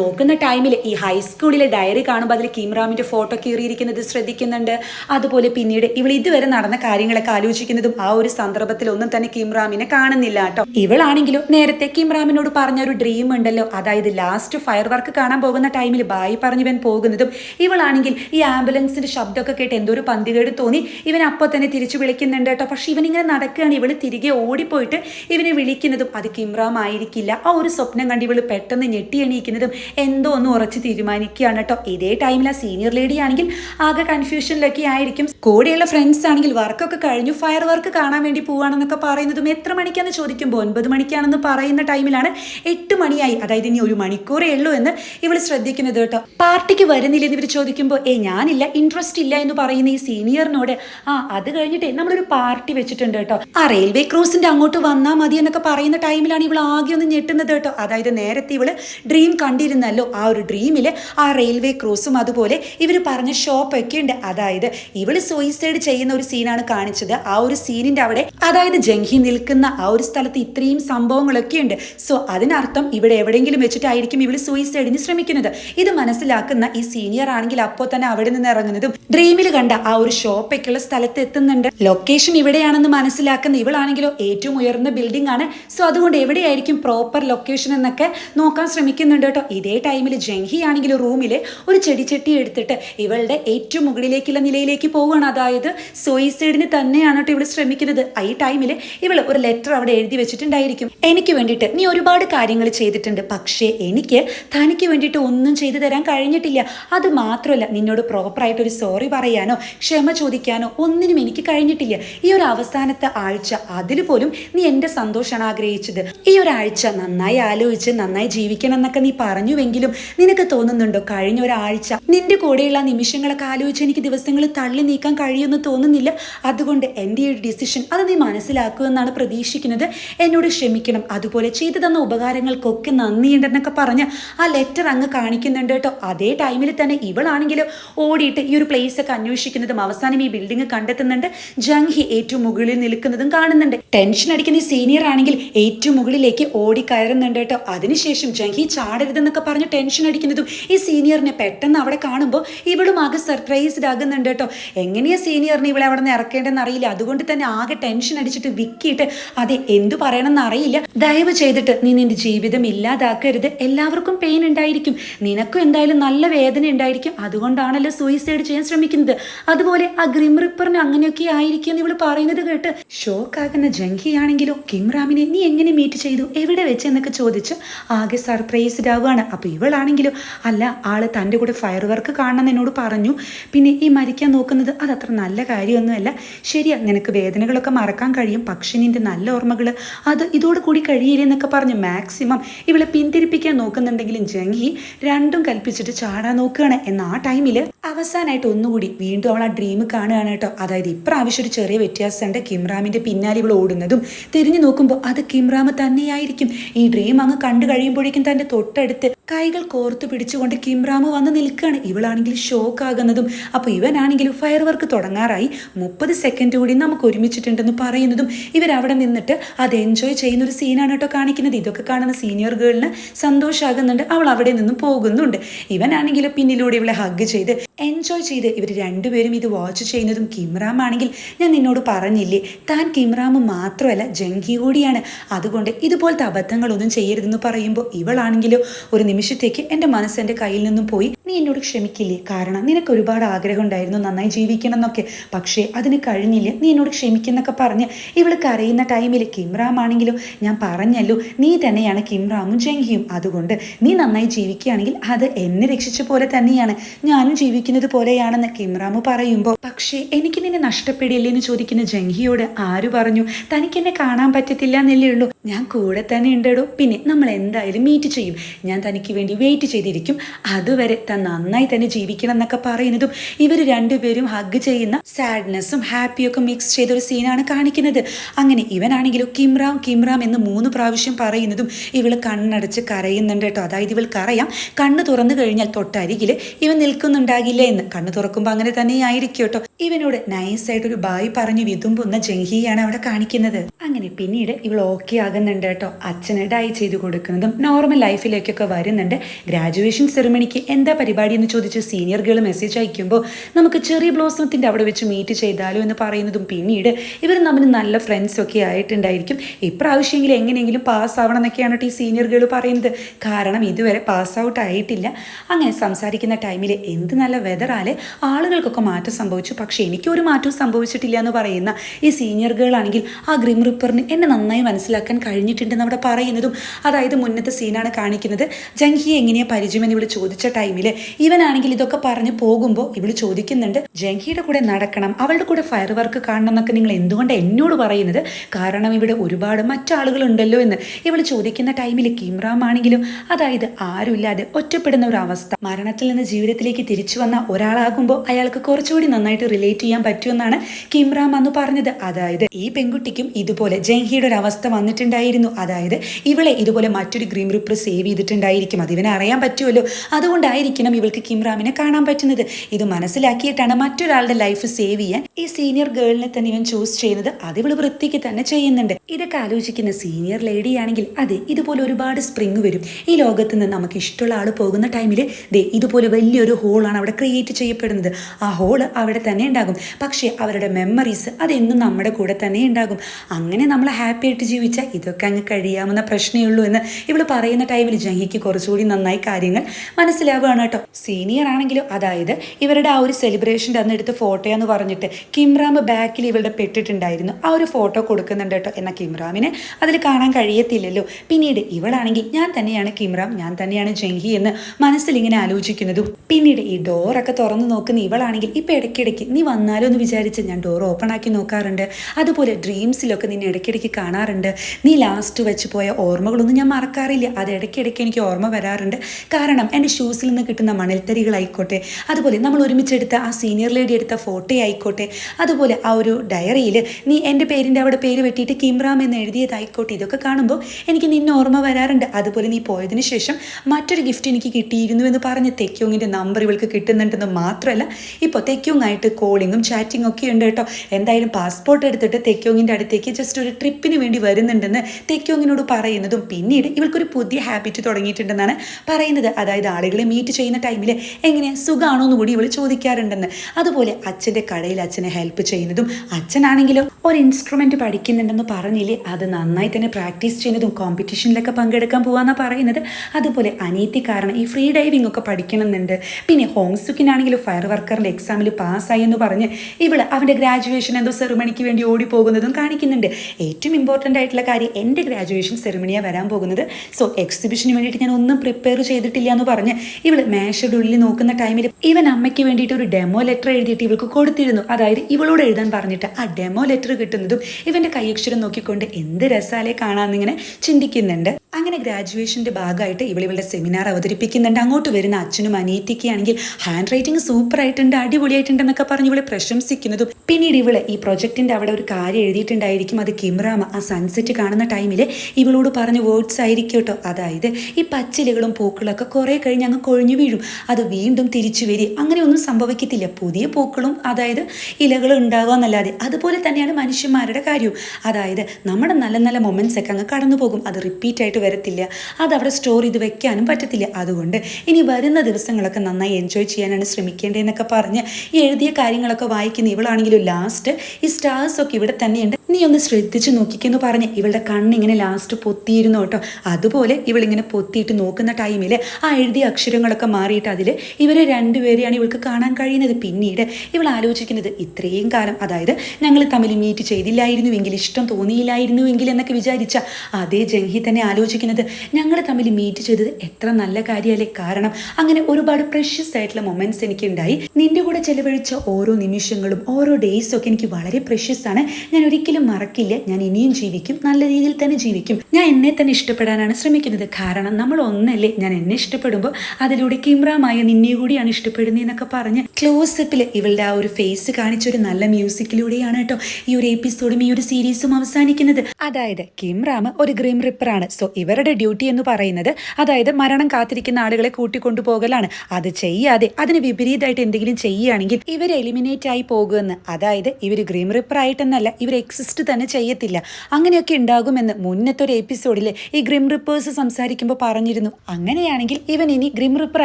നോക്കുന്ന ടൈമിൽ ഈ ഹൈസ്കൂളിലെ ഡയറി കാണുമ്പോൾ അതിൽ കിംറാമിന്റെ ഫോട്ടോ കീറിയിരിക്കുന്നത് ശ്രദ്ധിക്കുന്നുണ്ട്. അതുപോലെ പിന്നീട് ഇവൾ ഇതുവരെ നടന്ന കാര്യങ്ങളൊക്കെ ആലോചിക്കുന്നതും ഒരു സന്ദർഭത്തിൽ ഒന്നും തന്നെ കിംറാമിനെ കാണുന്നില്ല കേട്ടോ. ഇവളാണെങ്കിലും നേരത്തെ കിംറാമിനോട് പറഞ്ഞ ഒരു ഡ്രീം ഉണ്ടല്ലോ. അതായത് ലാസ്റ്റ് ഫയർ വർക്ക് കാണാൻ പോകുന്ന ടൈമിൽ ബായി പറഞ്ഞവൻ പോകുന്നതും ഇവളാണെങ്കിൽ ഈ ആംബുലൻസിന്റെ ശബ്ദമൊക്കെ കേട്ട് എന്തോ ഒരു പന്തികേട് തോന്നി. ഇവൻ അപ്പൊ തന്നെ തിരിച്ചു വിളിക്കുന്നുണ്ട് കേട്ടോ. പക്ഷെ ഇവനിങ്ങനെ നടക്കുകയാണ്. ഇവൾ തിരികെ ഓടിപ്പോയിട്ട് ഇവനെ വിളിക്കുന്നതും അത് കിംറാം ആയിരിക്കില്ല ആ ഒരു സ്വപ്നം കണ്ട് ഇവൾ പെട്ടെന്ന് ഞെട്ടി എണീക്കുന്നതും എന്തോ ഒന്ന് ഉറച്ച് തീരുമാനിക്കുകയാണ് കേട്ടോ. ഇതേ ടൈമിൽ ആ സീനിയർ ലേഡി ആണെങ്കിൽ ആകെ കൺഫ്യൂഷനിലൊക്കെ ആയിരിക്കും. കൂടെയുള്ള ഫ്രണ്ട്സ് ആണെങ്കിൽ വർക്കൊക്കെ കഴിഞ്ഞു. ഫയർ വർക്ക് കാണാൻ വേണ്ടി പോവാണെന്നൊക്കെ പറയുന്നതും എത്ര മണിക്കാന്ന് ചോദിക്കുമ്പോൾ ഒൻപത് മണിക്കാണെന്ന് പറയുന്ന ടൈമിലാണ് എട്ട് മണിയായി. അതായത് ഇനി ഒരു മണിക്കൂറേ ഉള്ളൂ എന്ന് ഇവൾ ശ്രദ്ധിക്കുന്നത് കേട്ടോ. പാർട്ടിക്ക് വരുന്നില്ലെന്ന് ഇവർ ചോദിക്കുമ്പോൾ ഏ ഞാനില്ല ഇൻട്രസ്റ്റ് ഇല്ല എന്ന് പറയുന്ന ഈ സീനിയറിനോട് ആ അത് കഴിഞ്ഞിട്ടേ നമ്മളൊരു പാർട്ടി വെച്ചിട്ടുണ്ട് കേട്ടോ. ആ റെയിൽവേ ക്രോസിന്റെ അങ്ങോട്ട് വന്നാൽ മതി എന്നൊക്കെ പറയുന്ന ടൈമിലാണ് ഇവൾ ആകെ ഒന്ന് ഞെട്ടുന്നത് കേട്ടോ. അതായത് നേരത്തെ ഇവൾ ഡ്രീം കണ്ടിരുന്നല്ലോ ആ ഒരു ഡ്രീമിൽ ആ റെയിൽവേ ക്രോസും അതുപോലെ ഇവർ പറഞ്ഞ ഷോപ്പൊക്കെ ഉണ്ട്. അതായത് ഇവൾ സൂയിസൈഡ് ചെയ്യുന്ന ഒരു സീനാണ് കാണിച്ചത്. ആ ഒരു സീനിന്റെ അവിടെ അതായത് ജംഹി നിൽക്കുന്ന ആ ഒരു സ്ഥലത്ത് ഇത്രയും സംഭവങ്ങളൊക്കെ ഉണ്ട് സോ അതിനർത്ഥം ഇവിടെ എവിടെയെങ്കിലും വെച്ചിട്ടായിരിക്കും ഇവൾ സൂയിസൈഡിന് ശ്രമിക്കുന്നത്. ഇത് മനസ്സിലാക്കുന്ന ഈ സീനിയർ ആണെങ്കിൽ അപ്പോൾ തന്നെ അവിടെ നിന്ന് ഇറങ്ങുന്നതും ഡ്രീമിൽ കണ്ട ആ ഒരു ഷോപ്പൊക്കെയുള്ള സ്ഥലത്ത് എത്തുന്നുണ്ട്. ലൊക്കേഷൻ ഇവിടെയാണെന്ന് മനസ്സിലാക്കുന്ന ഇവളാണെങ്കിലോ ഏറ്റവും ഉയർന്ന ബിൽഡിംഗ് ആണ്. സോ അതുകൊണ്ട് എവിടെയായിരിക്കും പ്രോപ്പർ ലൊക്കേഷൻ എന്നൊക്കെ നോക്കാൻ ശ്രമിക്കുന്നുണ്ട് കേട്ടോ. ഇതേ ടൈമിൽ ജംഹി ആണെങ്കിൽ റൂമിൽ ഒരു ചെടിച്ചട്ടി എടുത്തിട്ട് ഇവളുടെ ഏറ്റവും മുകളിലേക്കുള്ള നിലയിലേക്ക് പോവുകയാണ്. അതായത് സൂയിസൈഡിന് തന്നെയാണ് കേട്ടോ ഇവിടെ ശ്രമിക്കുന്നത്. ഈ ടൈമിൽ ഇവൾ ഒരു ലെറ്റർ അവിടെ എഴുതി വെച്ചിട്ടുണ്ടായിരിക്കും. എനിക്ക് വേണ്ടിയിട്ട് നീ ഒരുപാട് കാര്യങ്ങൾ ചെയ്തിട്ടുണ്ട്. പക്ഷേ എനിക്ക് തനിക്ക് വേണ്ടിയിട്ട് ഒന്നും ചെയ്തു തരാൻ കഴിഞ്ഞിട്ടില്ല. അത് മാത്രമല്ല നിന്നോട് പ്രോപ്പറായിട്ട് ഒരു സോറി പറയാനോ ക്ഷമ ചോദിക്കാനോ ഒന്നിനും എനിക്ക് കഴിഞ്ഞിട്ടില്ല. ഈ ഒരു അവസാനത്തെ ആഴ്ച അതിൽ പോലും നീ എന്റെ സന്തോഷമാണ് ആഗ്രഹിച്ചത്. ഈ ഒരാഴ്ച നന്നായി ആലോചിച്ച് നന്നായി ജീവിക്കണം എന്നൊക്കെ നീ പറഞ്ഞുവെങ്കിലും നിനക്ക് തോന്നുന്നുണ്ടോ? കഴിഞ്ഞ ഒരാഴ്ച നിന്റെ കൂടെയുള്ള നിമിഷങ്ങളൊക്കെ ആലോചിച്ച് എനിക്ക് ദിവസങ്ങൾ തള്ളി നീക്കാൻ കഴിയുമെന്ന് തോന്നുന്നില്ല. അതുകൊണ്ട് എന്റെ ഈ ഒരു ഡിസിഷൻ അത് നീ മനസ്സിലാക്കുമെന്നാണ് പ്രതീക്ഷിക്കുന്നത്. എന്നോട് ക്ഷമിക്കണം. അതുപോലെ ചെയ്തു തന്ന ഉപകാരങ്ങൾക്കൊക്കെ നന്ദിയുണ്ടെന്നൊക്കെ പറഞ്ഞ് ആ ലെറ്റർ അങ്ങ് കാണിക്കുന്നുണ്ട് കേട്ടോ. അതേ ടൈമിൽ തന്നെ ഇവളാണെങ്കിലും ഓടിയിട്ട് ഈ ഒരു പ്ലേസ് ഒക്കെ അന്വേഷിക്കുന്നതും അവസാനം ഈ ബിൽഡിംഗ് കണ്ടെത്തുന്നുണ്ട്. ജംഹി ഏറ്റവും മുകളിൽ നിൽക്കുന്നതും കാണുന്നുണ്ട്. ടെൻഷൻ അടിക്കുന്ന സീനിയർ ആണെങ്കിൽ ഏറ്റവും മുകളിലേക്ക് ഓടി കയറുന്നുണ്ട് കേട്ടോ. അതിനുശേഷം ജംഹി ചാടരുതെന്നൊക്കെ പറഞ്ഞ് ടെൻഷൻ അടിക്കുന്നതും ഈ സീനിയറിനെ പെട്ടെന്ന് അവിടെ കാണുമ്പോൾ ഇവളും ആകെ സർപ്രൈസ്ഡ് ആകുന്നുണ്ട് കേട്ടോ. എങ്ങനെയാ സീനിയറിനെ ഇവളെ അവിടെ നിന്ന് ഇറക്കേണ്ടതെന്ന് അറിയില്ല. അതുകൊണ്ട് തന്നെ ആകെ ടെൻഷൻ അടിച്ചിട്ട് വിക്കിയിട്ട് അതെ എന്തു പറയണമെന്ന് അറിയില്ല. ദയവ് ചെയ്തിട്ട് നീ നിന്റെ ജീവിതം ഇല്ലാതാക്കരുത്. എല്ലാവർക്കും പെയിൻ ഉണ്ടായിരിക്കും. നിനക്കും എന്തായാലും നല്ല വേദന ഉണ്ടായിരിക്കും. അതുകൊണ്ടാണല്ലോ സൂയിസൈഡ് ചെയ്യാൻ ശ്രമിക്കുന്നത്. അതുപോലെ ആ ഗ്രിം റിപ്പറിന് അങ്ങനെയൊക്കെ ആയിരിക്കും എന്ന് ഇവൾ പറയുന്നത് കേട്ട് ഷോക്കാകുന്ന ജംഗിയാണെങ്കിലോ കിംറാമിനെ നീ എങ്ങനെ മീറ്റ് ചെയ്തു? എവിടെ വെച്ച് എന്നൊക്കെ ചോദിച്ച് ആകെ സർപ്രൈസ്ഡ് ആവുകയാണ്. അപ്പോൾ ഇവളാണെങ്കിലോ അല്ല ആൾ തന്റെ കൂടെ ഫയർ വർക്ക് കാണണം എന്നോട് പറഞ്ഞു. പിന്നെ ഈ മരിക്കാൻ നോക്കുന്നത് അതത്ര നല്ല കാര്യമൊന്നുമല്ല. ശരിയാ നിനക്ക് വേദനകളൊക്കെ മറക്കാൻ കഴിയും. പക്ഷെ നിന്റെ നല്ല ഓർമ്മകൾ അത് ഇതോട് കൂടി കഴിയില്ല എന്നൊക്കെ പറഞ്ഞ് മാക്സിമം ഇവളെ പിന്തിരിപ്പിക്കാൻ നോക്കുന്നുണ്ടെങ്കിലും ജംഗി രണ്ടും കൽപ്പിച്ചിട്ട് ചാടാൻ നോക്കുകയാണ്. എന്ന ആ ടൈമിൽ അവസാനമായിട്ട് ഒന്നുകൂടി വീണ്ടും അവൾ ആ ഡ്രീം കാണുകയാണ് കേട്ടോ. അതായത് ഇപ്രാവശ്യം ഒരു ചെറിയ വ്യത്യാസമുണ്ട്. കിംറാമിന്റെ പിന്നാലെ ഇവൾ ഓടുന്നതും തിരിഞ്ഞു നോക്കുമ്പോൾ അത് കിംറാമ് തന്നെയായിരിക്കും. ഈ ഡ്രീം അങ്ങ് കണ്ടു കഴിയുമ്പോഴേക്കും തന്റെ തൊട്ടടുത്ത് കൈകൾ കോർത്തു പിടിച്ചുകൊണ്ട് കിംറാമ് വന്ന് നിൽക്കുകയാണ്. ഇവളാണെങ്കിൽ ഷോക്ക് ആകുന്നതും. അപ്പോൾ ഇവനാണെങ്കിലും ഫയർ വർക്ക് തുടങ്ങാറായി. മുപ്പത് സെക്കൻഡ് കൂടി നമുക്ക് ഒരുമിച്ചിട്ടുണ്ടെന്ന് പറയുന്നതും ഇവരവിടെ നിന്നിട്ട് അത് എൻജോയ് ചെയ്യുന്ന ഒരു സീനാണ് കേട്ടോ കാണിക്കുന്നത്. ഇതൊക്കെ കാണുന്ന സീനിയർ ഗേളിന് സന്തോഷമാകുന്നുണ്ട് അവൾ അവിടെ നിന്നും പോകുന്നുണ്ട്. ഇവനാണെങ്കിൽ പിന്നിലൂടെ ഇവളെ ഹഗ് ചെയ്ത് എൻജോയ് ചെയ്ത് ഇവർ രണ്ടുപേരും ഇത് വാച്ച് ചെയ്യുന്നതും കിംറാം ആണെങ്കിൽ ഞാൻ നിന്നോട് പറഞ്ഞില്ലേ താൻ കിംറാം മാത്രമല്ല ജങ്കി കൂടിയാണ്. അതുകൊണ്ട് ഇതുപോലത്തെ അബദ്ധങ്ങളൊന്നും ചെയ്യരുതെന്ന് പറയുമ്പോൾ ഇവളാണെങ്കിലോ ഒരു നിമിഷത്തേക്ക് എന്റെ മനസ്സ് എന്റെ കയ്യിൽ നിന്നും പോയി നീ എന്നോട് ക്ഷമിക്കില്ലേ? കാരണം നിനക്ക് ഒരുപാട് ആഗ്രഹം ഉണ്ടായിരുന്നു നന്നായി ജീവിക്കണം എന്നൊക്കെ പക്ഷേ അതിന് കഴിഞ്ഞില്ല. നീ എന്നോട് ക്ഷമിക്കുന്നൊക്കെ പറഞ്ഞ് ഇവൾ കരയുന്ന ടൈമിൽ കിംറാം ആണെങ്കിലും ഞാൻ പറഞ്ഞല്ലോ നീ തന്നെയാണ് കിംറാമും ജംഗിയും. അതുകൊണ്ട് നീ നന്നായി ജീവിക്കുകയാണെങ്കിൽ അത് എന്നെ രക്ഷിച്ച പോലെ തന്നെയാണ്. ഞാനും ജീവിക്കുന്നത് പോലെയാണെന്ന് കിംറാമു പറയുമ്പോൾ പക്ഷേ എനിക്ക് നിന്നെ നഷ്ടപ്പെടില്ലേ? എന്ന് ചോദിക്കുന്ന ജംഗിയോട് ആര് പറഞ്ഞു തനിക്ക് എന്നെ കാണാൻ പറ്റത്തില്ല എന്നല്ലേ ഉള്ളൂ. ഞാൻ കൂടെ തന്നെ ഉണ്ടോ പിന്നെ നമ്മൾ എന്തായാലും മീറ്റ് ചെയ്യും. ഞാൻ തനിക്ക് വേണ്ടി വെയിറ്റ് ചെയ്തിരിക്കും. അതുവരെ താൻ നന്നായി തന്നെ ജീവിക്കണം എന്നൊക്കെ പറയുന്നതും ഇവർ രണ്ടുപേരും ഹഗ് ചെയ്യുന്ന സാഡ്നെസ്സും ഹാപ്പിയൊക്കെ മിക്സ് ചെയ്ത ഒരു സീനാണ് കാണിക്കുന്നത്. അങ്ങനെ ഇവനാണെങ്കിലും കിംറാം കിംറാം എന്ന് മൂന്ന് പ്രാവശ്യം പറയുന്നതും ഇവൾ കണ്ണടച്ച് കരയുന്നുണ്ട് കേട്ടോ. അതായത് ഇവൾക്ക് അറിയാം കണ്ണ് തുറന്നു കഴിഞ്ഞാൽ തൊട്ടരികിൽ ഇവൻ നിൽക്കുന്നുണ്ടാകില്ല എന്ന്. കണ്ണ് തുറക്കുമ്പോൾ അങ്ങനെ തന്നെ ആയിരിക്കും കേട്ടോ. ഇവനോട് നൈസായിട്ടൊരു ബായി പറഞ്ഞു വിതുമ്പുന്ന ജംഹിയാണ് അവിടെ കാണിക്കുന്നത്. അങ്ങനെ പിന്നീട് ഇവൾ ഓക്കെ ആകുന്നുണ്ട് കേട്ടോ. അച്ഛന് ഡൈ ചെയ്ത് കൊടുക്കുന്നതും നോർമൽ ലൈഫിലേക്കൊക്കെ വരുന്നുണ്ട്. ഗ്രാജുവേഷൻ സെറിമണിക്ക് എന്താ പരിപാടി എന്ന് ചോദിച്ച് സീനിയർ ഗേൾ മെസ്സേജ് അയക്കുമ്പോൾ നമുക്ക് ചെറിയ ബ്ലോസമത്തിന്റെ അവിടെ വെച്ച് മീറ്റ് ചെയ്താലോ എന്ന് പറയുന്നതും പിന്നീട് ഇവർ തമ്മിൽ നല്ല ഫ്രണ്ട്സൊക്കെ ആയിട്ടുണ്ടായിരിക്കും. ഇപ്രാവശ്യമെങ്കിലും എങ്ങനെയെങ്കിലും പാസ് ആവണം എന്നൊക്കെയാണ് ഈ സീനിയർ ഗേൾ പറയുന്നത്. കാരണം ഇതുവരെ പാസ് ഔട്ട് ആയിട്ടില്ല. അങ്ങനെ സംസാരിക്കുന്ന ടൈമിൽ എന്ത് നല്ല വെതറാലേ ആളുകൾക്കൊക്കെ മാറ്റം സംഭവിച്ചു. പക്ഷെ എനിക്കൊരു മാറ്റവും സംഭവിച്ചിട്ടില്ല എന്ന് പറയുന്ന ഈ സീനിയർ ഗേൾ ആണെങ്കിൽ ആ ഗ്രിം റിപ്പറിന് എന്നെ നന്നായി മനസ്സിലാക്കാൻ കഴിഞ്ഞിട്ടുണ്ടെന്ന് അവിടെ പറയുന്നതും അതായത് മുന്നത്തെ സീനാണ് കാണിക്കുന്നത്. ജംഹി എങ്ങനെയാണ് പരിചയമെന്ന് ഇവൾ ചോദിച്ച ടൈമിൽ ഇവനാണെങ്കിൽ ഇതൊക്കെ പറഞ്ഞ് പോകുമ്പോൾ ഇവൾ ചോദിക്കുന്നുണ്ട് ജംഹിയുടെ കൂടെ നടക്കണം അവളുടെ കൂടെ ഫയർ വർക്ക് കാണണം എന്നൊക്കെ നിങ്ങൾ എന്തുകൊണ്ട് എന്നോട് പറയുന്നത്? കാരണം ഇവിടെ ഒരുപാട് മറ്റാളുകളുണ്ടല്ലോ എന്ന്. ഇവൾ ചോദിക്കുന്ന ടൈമിൽ കിംറാം ആണെങ്കിലും അതായത് ആരുമില്ലാതെ ഒറ്റപ്പെടുന്ന ഒരു അവസ്ഥ. മരണത്തിൽ നിന്ന് ജീവിതത്തിലേക്ക് തിരിച്ചു വന്ന ഒരാളാകുമ്പോൾ അയാൾക്ക് കുറച്ചുകൂടി നന്നായിട്ട് റിലേറ്റ് ചെയ്യാൻ പറ്റുമെന്നാണ് കിംറാം അന്ന് പറഞ്ഞത്. അതായത് ഈ പെൺകുട്ടിക്കും ഇതുപോലെ ജംഹിയുടെ ഒരു അവസ്ഥ വന്നിട്ടുണ്ടായിരുന്നു. അതായത് ഇവളെ ഇതുപോലെ മറ്റൊരു ഗ്രീം റിപ്പർ സേവ് ചെയ്തിട്ടുണ്ടായിരിക്കും. അത് ഇവനെ അറിയാൻ പറ്റുമല്ലോ. അതുകൊണ്ടായിരിക്കണം ഇവൾക്ക് കിംറാമിനെ കാണാൻ പറ്റുന്നത്. ഇത് മനസ്സിലാക്കിയിട്ടാണ് മറ്റൊരാളുടെ ലൈഫ് സേവ് ചെയ്യാൻ ഈ സീനിയർ ഗേളിനെ തന്നെ ഇവൻ ചൂസ് ചെയ്യുന്നത്. അത് ഇവൾ വൃത്തിക്ക് തന്നെ ചെയ്യുന്നുണ്ട്. ഇതൊക്കെ ആലോചിക്കുന്ന സീനിയർ ലേഡി ആണെങ്കിൽ അതെ ഇതുപോലെ ഒരുപാട് സ്പ്രിങ് വരും. ഈ ലോകത്ത് നിന്ന് നമുക്ക് ഇഷ്ടമുള്ള ആൾ പോകുന്ന ടൈമിൽ ദേ ഇതുപോലെ വലിയൊരു ഹോളാണ് അവിടെ ക്രിയേറ്റ് ചെയ്യപ്പെടുന്നത്. ആ ഹോൾ അവിടെ തന്നെ ഉണ്ടാകും. പക്ഷേ അവരുടെ മെമ്മറീസ് അതെന്നും നമ്മുടെ കൂടെ തന്നെ ഉണ്ടാകും. അങ്ങനെ നമ്മൾ ഹാപ്പി ആയിട്ട് ജീവിച്ചാൽ ഇതൊക്കെ അങ്ങ് കഴിയാവുന്ന പ്രശ്നമേ ഉള്ളൂ എന്ന് ഇവൾ പറയുന്ന ടൈമിൽ ജഹിക്ക് കുറച്ചുകൂടി നന്നായി കാര്യങ്ങൾ മനസ്സിലാവുകയാണ് കേട്ടോ. സീനിയർ ആണെങ്കിലും അതായത് ഇവരുടെ ആ ഒരു സെലിബ്രേഷന്റെ അന്ന് എടുത്ത ഫോട്ടോയെന്ന് പറഞ്ഞിട്ട് കിംറാം ബാക്കിൽ ഇവളുടെ പെട്ടിട്ടുണ്ടായിരുന്നു. ആ ഒരു ഫോട്ടോ കൊടുക്കുന്നുണ്ട് കേട്ടോ. എന്നാൽ കിംറാമിന് അതിൽ കാണാൻ കഴിയത്തില്ലല്ലോ. പിന്നീട് ഇവളാണെങ്കിൽ ഞാൻ തന്നെയാണ് കിംറാം ഞാൻ തന്നെയാണ് ജംഹി എന്ന് മനസ്സിൽ ഇങ്ങനെ ആലോചിക്കുന്നതും. പിന്നീട് ഈ ഡോറൊക്കെ തുറന്ന് നോക്കുന്ന ഇവളാണെങ്കിൽ ഇപ്പം ഇടയ്ക്കിടയ്ക്ക് നീ വന്നാലോ എന്ന് വിചാരിച്ച് ഞാൻ ഡോർ ഓപ്പൺ ആക്കി നോക്കാറുണ്ട്. അതുപോലെ ഡ്രീംസിലൊക്കെ നിന്നെ ഇടയ്ക്കിടയ്ക്ക് കാണാറുണ്ട്. നീ ലാസ്റ്റ് വെച്ച് പോയ ഓർമ്മകളൊന്നും ഞാൻ മറക്കാറില്ല. അത് ഇടയ്ക്കിടയ്ക്ക് എനിക്ക് ഓർമ്മ വരാറുണ്ട്. കാരണം എന്റെ ഷൂസിൽ നിന്ന് കിട്ടുന്ന മണൽത്തരികളായിക്കോട്ടെ അതുപോലെ നമ്മൾ ഒരുമിച്ചെടുത്ത ആ സീനിയർ ലേഡി എടുത്ത ഫോട്ടോ ആയിക്കോട്ടെ അതുപോലെ ആ ഒരു ഡയറിയിൽ നീ എന്റെ പേരിന്റെ അവിടെ പേര് വെട്ടിയിട്ട് കിംറാം എന്ന് എഴുതിയതായിക്കോട്ടെ ഇതൊക്കെ കാണുമ്പോൾ എനിക്ക് നിന്നെ ഓർമ്മ വരാറുണ്ട്. അതുപോലെ നീ പോയതിന് ശേഷം മറ്റൊരു ഗിഫ്റ്റ് എനിക്ക് കിട്ടിയിരുന്നു എന്ന് പറഞ്ഞ് തെക്യോങ്ങിന്റെ നമ്പർ ഇവൾക്ക് കിട്ടുന്നുണ്ടെന്ന് മാത്രമല്ല ഇപ്പോൾ തെക്യോങ്ങായിട്ട് കോളിങ്ങും ചാറ്റിങ്ങും ഒക്കെ ഉണ്ട് കേട്ടോ. എന്തായാലും പാസ്പോർട്ട് എടുത്തിട്ട് തെക്കോങ്ങിന്റെ അടുത്തേക്ക് ജസ്റ്റ് ഒരു ട്രിപ്പിന് വേണ്ടി വരുന്നുണ്ടെന്ന് തെക്കോങ്ങിനോട് പറയുന്നതും പിന്നീട് ഇവൾക്കൊരു പുതിയ ഹാബിറ്റ് തുടങ്ങിയിട്ടുണ്ടെന്നാണ് പറയുന്നത്. അതായത് ആളുകളെ മീറ്റ് ചെയ്യുന്ന ടൈമിൽ എങ്ങനെ സുഖമാണോ എന്ന് കൂടി ഇവൾ ചോദിക്കാറുണ്ടെന്ന്. അതുപോലെ അച്ഛന്റെ കടയിൽ അച്ഛനെ ഹെൽപ്പ് ചെയ്യുന്നതും അച്ഛനാണെങ്കിലും ഒരു ഇൻസ്ട്രുമെന്റ് പഠിക്കുന്നുണ്ടെന്ന് പറഞ്ഞില്ലേ അത് നന്നായി തന്നെ പ്രാക്ടീസ് ചെയ്യുന്നതും കോമ്പറ്റീഷനിലൊക്കെ പങ്കെടുക്കാൻ പോകാമെന്നാണ് പറയുന്നത്. അതുപോലെ അനീതി കാരണം ഈ ഫ്രീ ഡൈവിംഗ് ഒക്കെ പഠിക്കണമെന്നുണ്ട്. പിന്നെ ഹോങ്സുക്കിനാണെങ്കിലും ഫയർ വർക്കറിന്റെ എക്സാമിൽ പാസ്സായി എന്ന് പറഞ്ഞ് ഇവൾ അവന്റെ ഗ്രാജുവേഷൻ എന്തോ സെറിമണിക്ക് വേണ്ടി ഓടി പോകുന്നതും കാണിക്കുന്നുണ്ട്. ഏറ്റവും ഇമ്പോർട്ടന്റ് ആയിട്ടുള്ള കാര്യം എന്റെ ഗ്രാജുവേഷൻ സെറിമണിയാണ് വരാൻ പോകുന്നത്. സോ എക്സിബിഷന് വേണ്ടിയിട്ട് ഞാൻ ഒന്നും പ്രിപ്പയർ ചെയ്തിട്ടില്ല എന്ന് പറഞ്ഞ് ഇവൾ മേശയുടെ ഉള്ളിൽ നോക്കുന്ന ടൈമിൽ ഇവൻ അമ്മയ്ക്ക് വേണ്ടിയിട്ട് ഒരു ഡെമോ ലെറ്റർ എഴുതിയിട്ട് ഇവൾക്ക് കൊടുത്തിരുന്നു. അതായത് ഇവളോട് എഴുതാൻ പറഞ്ഞിട്ട് ആ ഡെമോ ലെറ്റർ കിട്ടുന്നതും ഇവന്റെ കൈയക്ഷരം നോക്കിക്കൊണ്ട് എന്ത് രസാലെ കാണാമെന്നിങ്ങനെ ചിന്തിക്കുന്നുണ്ട്. അങ്ങനെ ഗ്രാജുവേഷന്റെ ഭാഗമായിട്ട് ഇവൾ ഇവളുടെ സെമിനാർ അവതരിപ്പിക്കുന്നുണ്ട്. അങ്ങോട്ട് വരുന്ന അച്ഛനും അനിയത്തിക്കാണെങ്കിൽ ഹാൻഡ് റൈറ്റിംഗ് സൂപ്പർ ആയിട്ടുണ്ട് അടിപൊളിയായിട്ടുണ്ടെന്നൊക്കെ ഇവളെ പ്രശംസിക്കുന്നതും പിന്നീട് ഇവൾ ഈ പ്രൊജക്റ്റിന്റെ അവിടെ ഒരു കാര്യം എഴുതിയിട്ടുണ്ടായിരിക്കും. അത് കിമ്രാമ ആ സൺസെറ്റ് കാണുന്ന ടൈമിൽ ഇവളോട് പറഞ്ഞ വേർഡ്സ് ആയിരിക്കും കേട്ടോ. അതായത് ഈ പച്ചിലകളും പൂക്കളൊക്കെ കുറേ കഴിഞ്ഞ് അങ്ങ് കൊഴിഞ്ഞു വീഴും. അത് വീണ്ടും തിരിച്ചു വരി. അങ്ങനെ ഒന്നും സംഭവിക്കത്തില്ല. പുതിയ പൂക്കളും അതായത് ഇലകളും ഉണ്ടാവുക എന്നല്ലാതെ അതുപോലെ തന്നെയാണ് മനുഷ്യന്മാരുടെ കാര്യവും. അതായത് നമ്മുടെ നല്ല നല്ല മൊമെന്റ്സ് ഒക്കെ അങ്ങ് കടന്നു പോകും. അത് റിപ്പീറ്റ് ആയിട്ട് വരത്തില്ല. അത് അവിടെ സ്റ്റോർ ചെയ്ത് വെക്കാനും പറ്റത്തില്ല. അതുകൊണ്ട് ഇനി വരുന്ന ദിവസങ്ങളൊക്കെ നന്നായി എൻജോയ് ചെയ്യാനാണ് ശ്രമിക്കേണ്ടതെന്നൊക്കെ പറഞ്ഞ് ഈ എഴുതിയ കാര്യങ്ങളൊക്കെ വായിക്കുന്ന ഇവളാണെങ്കിലും ലാസ്റ്റ് ഈ സ്റ്റാർസ് ഒക്കെ ഇവിടെ തന്നെയുണ്ട്. നീ ഒന്ന് ശ്രദ്ധിച്ച് നോക്കിക്കെന്ന് പറഞ്ഞ് ഇവളുടെ കണ്ണിങ്ങനെ ലാസ്റ്റ് പൊത്തിയിരുന്നു കേട്ടോ. അതുപോലെ ഇവളിങ്ങനെ പൊത്തിയിട്ട് നോക്കുന്ന ടൈമിൽ ആ എഴുതിയ അക്ഷരങ്ങളൊക്കെ മാറിയിട്ട് അതിൽ ഇവരെ രണ്ടുപേരെയാണ് ഇവൾക്ക് കാണാൻ കഴിയുന്നത്. പിന്നീട് ഇവൾ ആലോചിക്കുന്നത് ഇത്രയും കാലം അതായത് ഞങ്ങൾ തമ്മിൽ മീറ്റ് ചെയ്തില്ലായിരുന്നുവെങ്കിൽ ഇഷ്ടം തോന്നിയില്ലായിരുന്നുവെങ്കിൽ എന്നൊക്കെ വിചാരിച്ച അതേ ജംഹി തന്നെ ആലോചിക്കുന്നത്. ഞങ്ങൾ തമ്മിൽ മീറ്റ് ചെയ്തത് എത്ര നല്ല കാര്യമല്ലേ കാരണം അങ്ങനെ ഒരുപാട് പ്രഷ്യസ് ആയിട്ടുള്ള മൊമെന്റ്സ് എനിക്കുണ്ടായി. നിന്റെ കൂടെ ചെലവഴിച്ച നിമിഷങ്ങളും ഓരോ ഡേയ്സും ഒക്കെ എനിക്ക് വളരെ പ്രഷ്യസ് ആണ്. ഞാൻ ഒരിക്കലും മറക്കില്ല. ഞാൻ ഇനിയും ജീവിക്കും. നല്ല രീതിയിൽ തന്നെ ജീവിക്കും. ഞാൻ എന്നെ തന്നെ ഇഷ്ടപ്പെടാനാണ് ശ്രമിക്കുന്നത്. കാരണം നമ്മൾ ഒന്നല്ലേ? ഞാൻ എന്നെ ഇഷ്ടപ്പെടുമ്പോൾ അതിലൂടെ കിമ്രാമായ നിന്നെ കൂടിയാണ് ഇഷ്ടപ്പെടുന്നത് എന്നൊക്കെ പറഞ്ഞ് ക്ലോസപ്പിൽ ഇവളുടെ ആ ഒരു ഫേസ് കാണിച്ചൊരു നല്ല മ്യൂസിക്കിലൂടെയാണ് കേട്ടോ ഈ ഒരു എപ്പിസോഡും ഈ ഒരു സീരീസും അവസാനിക്കുന്നത്. അതായത് കിംറാം ഒരു ഗ്രീം റിപ്പറാണ് സോ ഇവരുടെ ഡ്യൂട്ടി എന്ന് പറയുന്നത് അതായത് മരണം കാത്തിരിക്കുന്ന ആളുകളെ കൂട്ടിക്കൊണ്ടുപോകലാണ്. അത് ചെയ്യാതെ അതിന് വിപരീതമായിട്ട് എന്തെങ്കിലും ചെയ്യുകയാണെങ്കിൽ ഇവർ എലിമിനേറ്റ് ആയി പോകുമെന്ന്. അതായത് ഇവർ ഗ്രീം റിപ്പർ ആയിട്ടെന്നല്ല ഇവർ എക്സിസ്റ്റ് തന്നെ ചെയ്യത്തില്ല. അങ്ങനെയൊക്കെ ഉണ്ടാകുമെന്ന് മുന്നത്തെ ഒരു എപ്പിസോഡിൽ ഈ ഗ്രിം റിപ്പേഴ്സ് സംസാരിക്കുമ്പോൾ പറഞ്ഞിരുന്നു. അങ്ങനെയാണെങ്കിൽ ഇവൻ ഇനി ഗ്രിം റിപ്പർ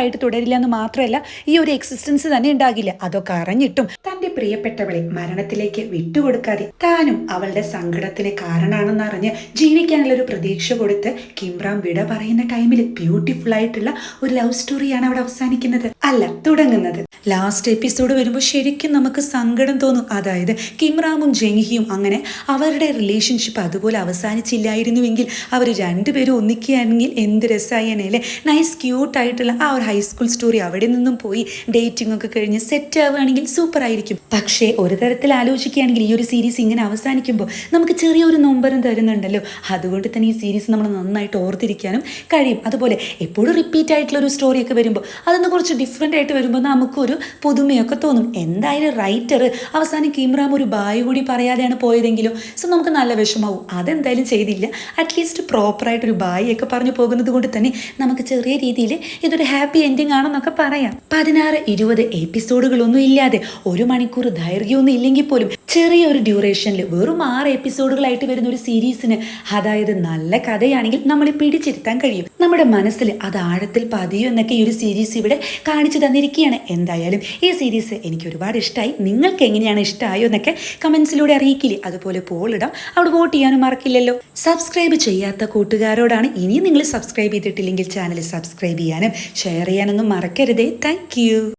ആയിട്ട് തുടരില്ല എന്ന് മാത്രമല്ല ഈ ഒരു എക്സിസ്റ്റൻസ് തന്നെ ഉണ്ടാകില്ല. അതൊക്കെ അറിഞ്ഞിട്ടും തന്റെ പ്രിയപ്പെട്ടവളെ മരണത്തിലേക്ക് വിട്ടുകൊടുക്കാതെ താനും അവളുടെ സങ്കടത്തിന് കാരണമാണെന്നറിഞ്ഞ് ജീവിക്കാനുള്ള ഒരു പ്രതീക്ഷ കൊടുത്ത് കിംറാം വിട പറയുന്ന ടൈമിൽ ബ്യൂട്ടിഫുൾ ആയിട്ടുള്ള ഒരു ലവ് സ്റ്റോറിയാണ് അവിടെ അവസാനിക്കുന്നത്. അല്ല തുടങ്ങുന്നത്. ലാസ്റ്റ് എപ്പിസോഡ് വരുമ്പോൾ ശരിക്കും നമുക്ക് സങ്കടം തോന്നും. അതായത് കിംറാമും ജെങ്ഹിയും അങ്ങനെ അവരുടെ റിലേഷൻഷിപ്പ് അതുപോലെ അവസാനിച്ചില്ലായിരുന്നുവെങ്കിൽ അവർ രണ്ടുപേരും ഒന്നിക്കുകയാണെങ്കിൽ എന്ത് രസമായേനെ അല്ലേ നൈസ് ക്യൂട്ടായിട്ടുള്ള ആ ഒരു ഹൈസ്കൂൾ സ്റ്റോറി അവിടെ നിന്നും പോയി. ഡേറ്റിംഗ് ഒക്കെ കഴിഞ്ഞ് സെറ്റ് ആവുകയാണെങ്കിൽ സൂപ്പർ ആയിരിക്കും. പക്ഷേ ഒരു തരത്തിൽ ആലോചിക്കുകയാണെങ്കിൽ ഈ ഒരു സീരീസ് ഇങ്ങനെ അവസാനിക്കുമ്പോൾ നമുക്ക് ചെറിയൊരു നൊമ്പരം തരുന്നുണ്ടല്ലോ. അതുകൊണ്ട് തന്നെ ഈ സീരീസ് നമ്മൾ നന്നായിട്ട് ഓർത്തിരിക്കാനും കഴിയും. അതുപോലെ എപ്പോഴും റിപ്പീറ്റ് ആയിട്ടുള്ള ഒരു സ്റ്റോറിയൊക്കെ വരുമ്പോൾ അതൊന്ന് കുറച്ച് ഡിഫറെന്റ് ആയിട്ട് വരുമ്പോൾ നമുക്കൊരു പുതുമയൊക്കെ തോന്നും. എന്തായാലും റൈറ്റർ അവസാനം കീമറാം ഒരു ബായ് കൂടി പറയാതെയാണ് പോയതെങ്കിലും സോ നമുക്ക് നല്ല വിഷമാവും. അതെന്തായാലും ചെയ്തില്ല. അറ്റ്ലീസ്റ്റ് പ്രോപ്പറായിട്ടൊരു ബായ് ഒക്കെ പറഞ്ഞു പോകുന്നത് കൊണ്ട് തന്നെ നമുക്ക് ചെറിയ രീതിയിൽ ഇതൊരു ഹാപ്പി എൻഡിങ് ആണെന്നൊക്കെ പറയാം. പതിനാറ് ഇരുപത് എപ്പിസോഡുകളൊന്നും ഇല്ലാതെ ഒരു മണിക്കൂർ ദൈർഘ്യമൊന്നും ഇല്ലെങ്കിൽ പോലും ചെറിയ ഒരു ഡ്യൂറേഷനിൽ വെറും ആറ് എപ്പിസോഡുകളായിട്ട് വരുന്ന ഒരു സീരീസിന് അതായത് നല്ല കഥയാണെങ്കിൽ നമ്മളെ പിടിച്ചിരുത്താൻ കഴിയും. നമ്മുടെ മനസ്സിൽ അത് ആഴത്തിൽ പതിയും എന്നൊക്കെ ഈ ഒരു സീരീസ് ഇവിടെ കാണിച്ചു തന്നിരിക്കുകയാണ്. എന്തായാലും ഈ സീരീസ് എനിക്ക് ഒരുപാട് ഇഷ്ടമായി നിങ്ങൾക്ക് എങ്ങനെയാണ് ഇഷ്ടമായോ എന്നൊക്കെ കമൻസിലൂടെ അറിയിക്കില്ലേ. അതുപോലെ പോളിടാം അവിടെ വോട്ട് ചെയ്യാനും മറക്കില്ലല്ലോ. സബ്സ്ക്രൈബ് ചെയ്യാത്ത കൂട്ടുകാരോടാണ് ഇനിയും നിങ്ങൾ സബ്സ്ക്രൈബ് ചെയ്തിട്ടില്ലെങ്കിൽ ചാനൽ സബ്സ്ക്രൈബ് ചെയ്യാനും ഷെയർ ചെയ്യാനൊന്നും മറക്കരുതേ. താങ്ക്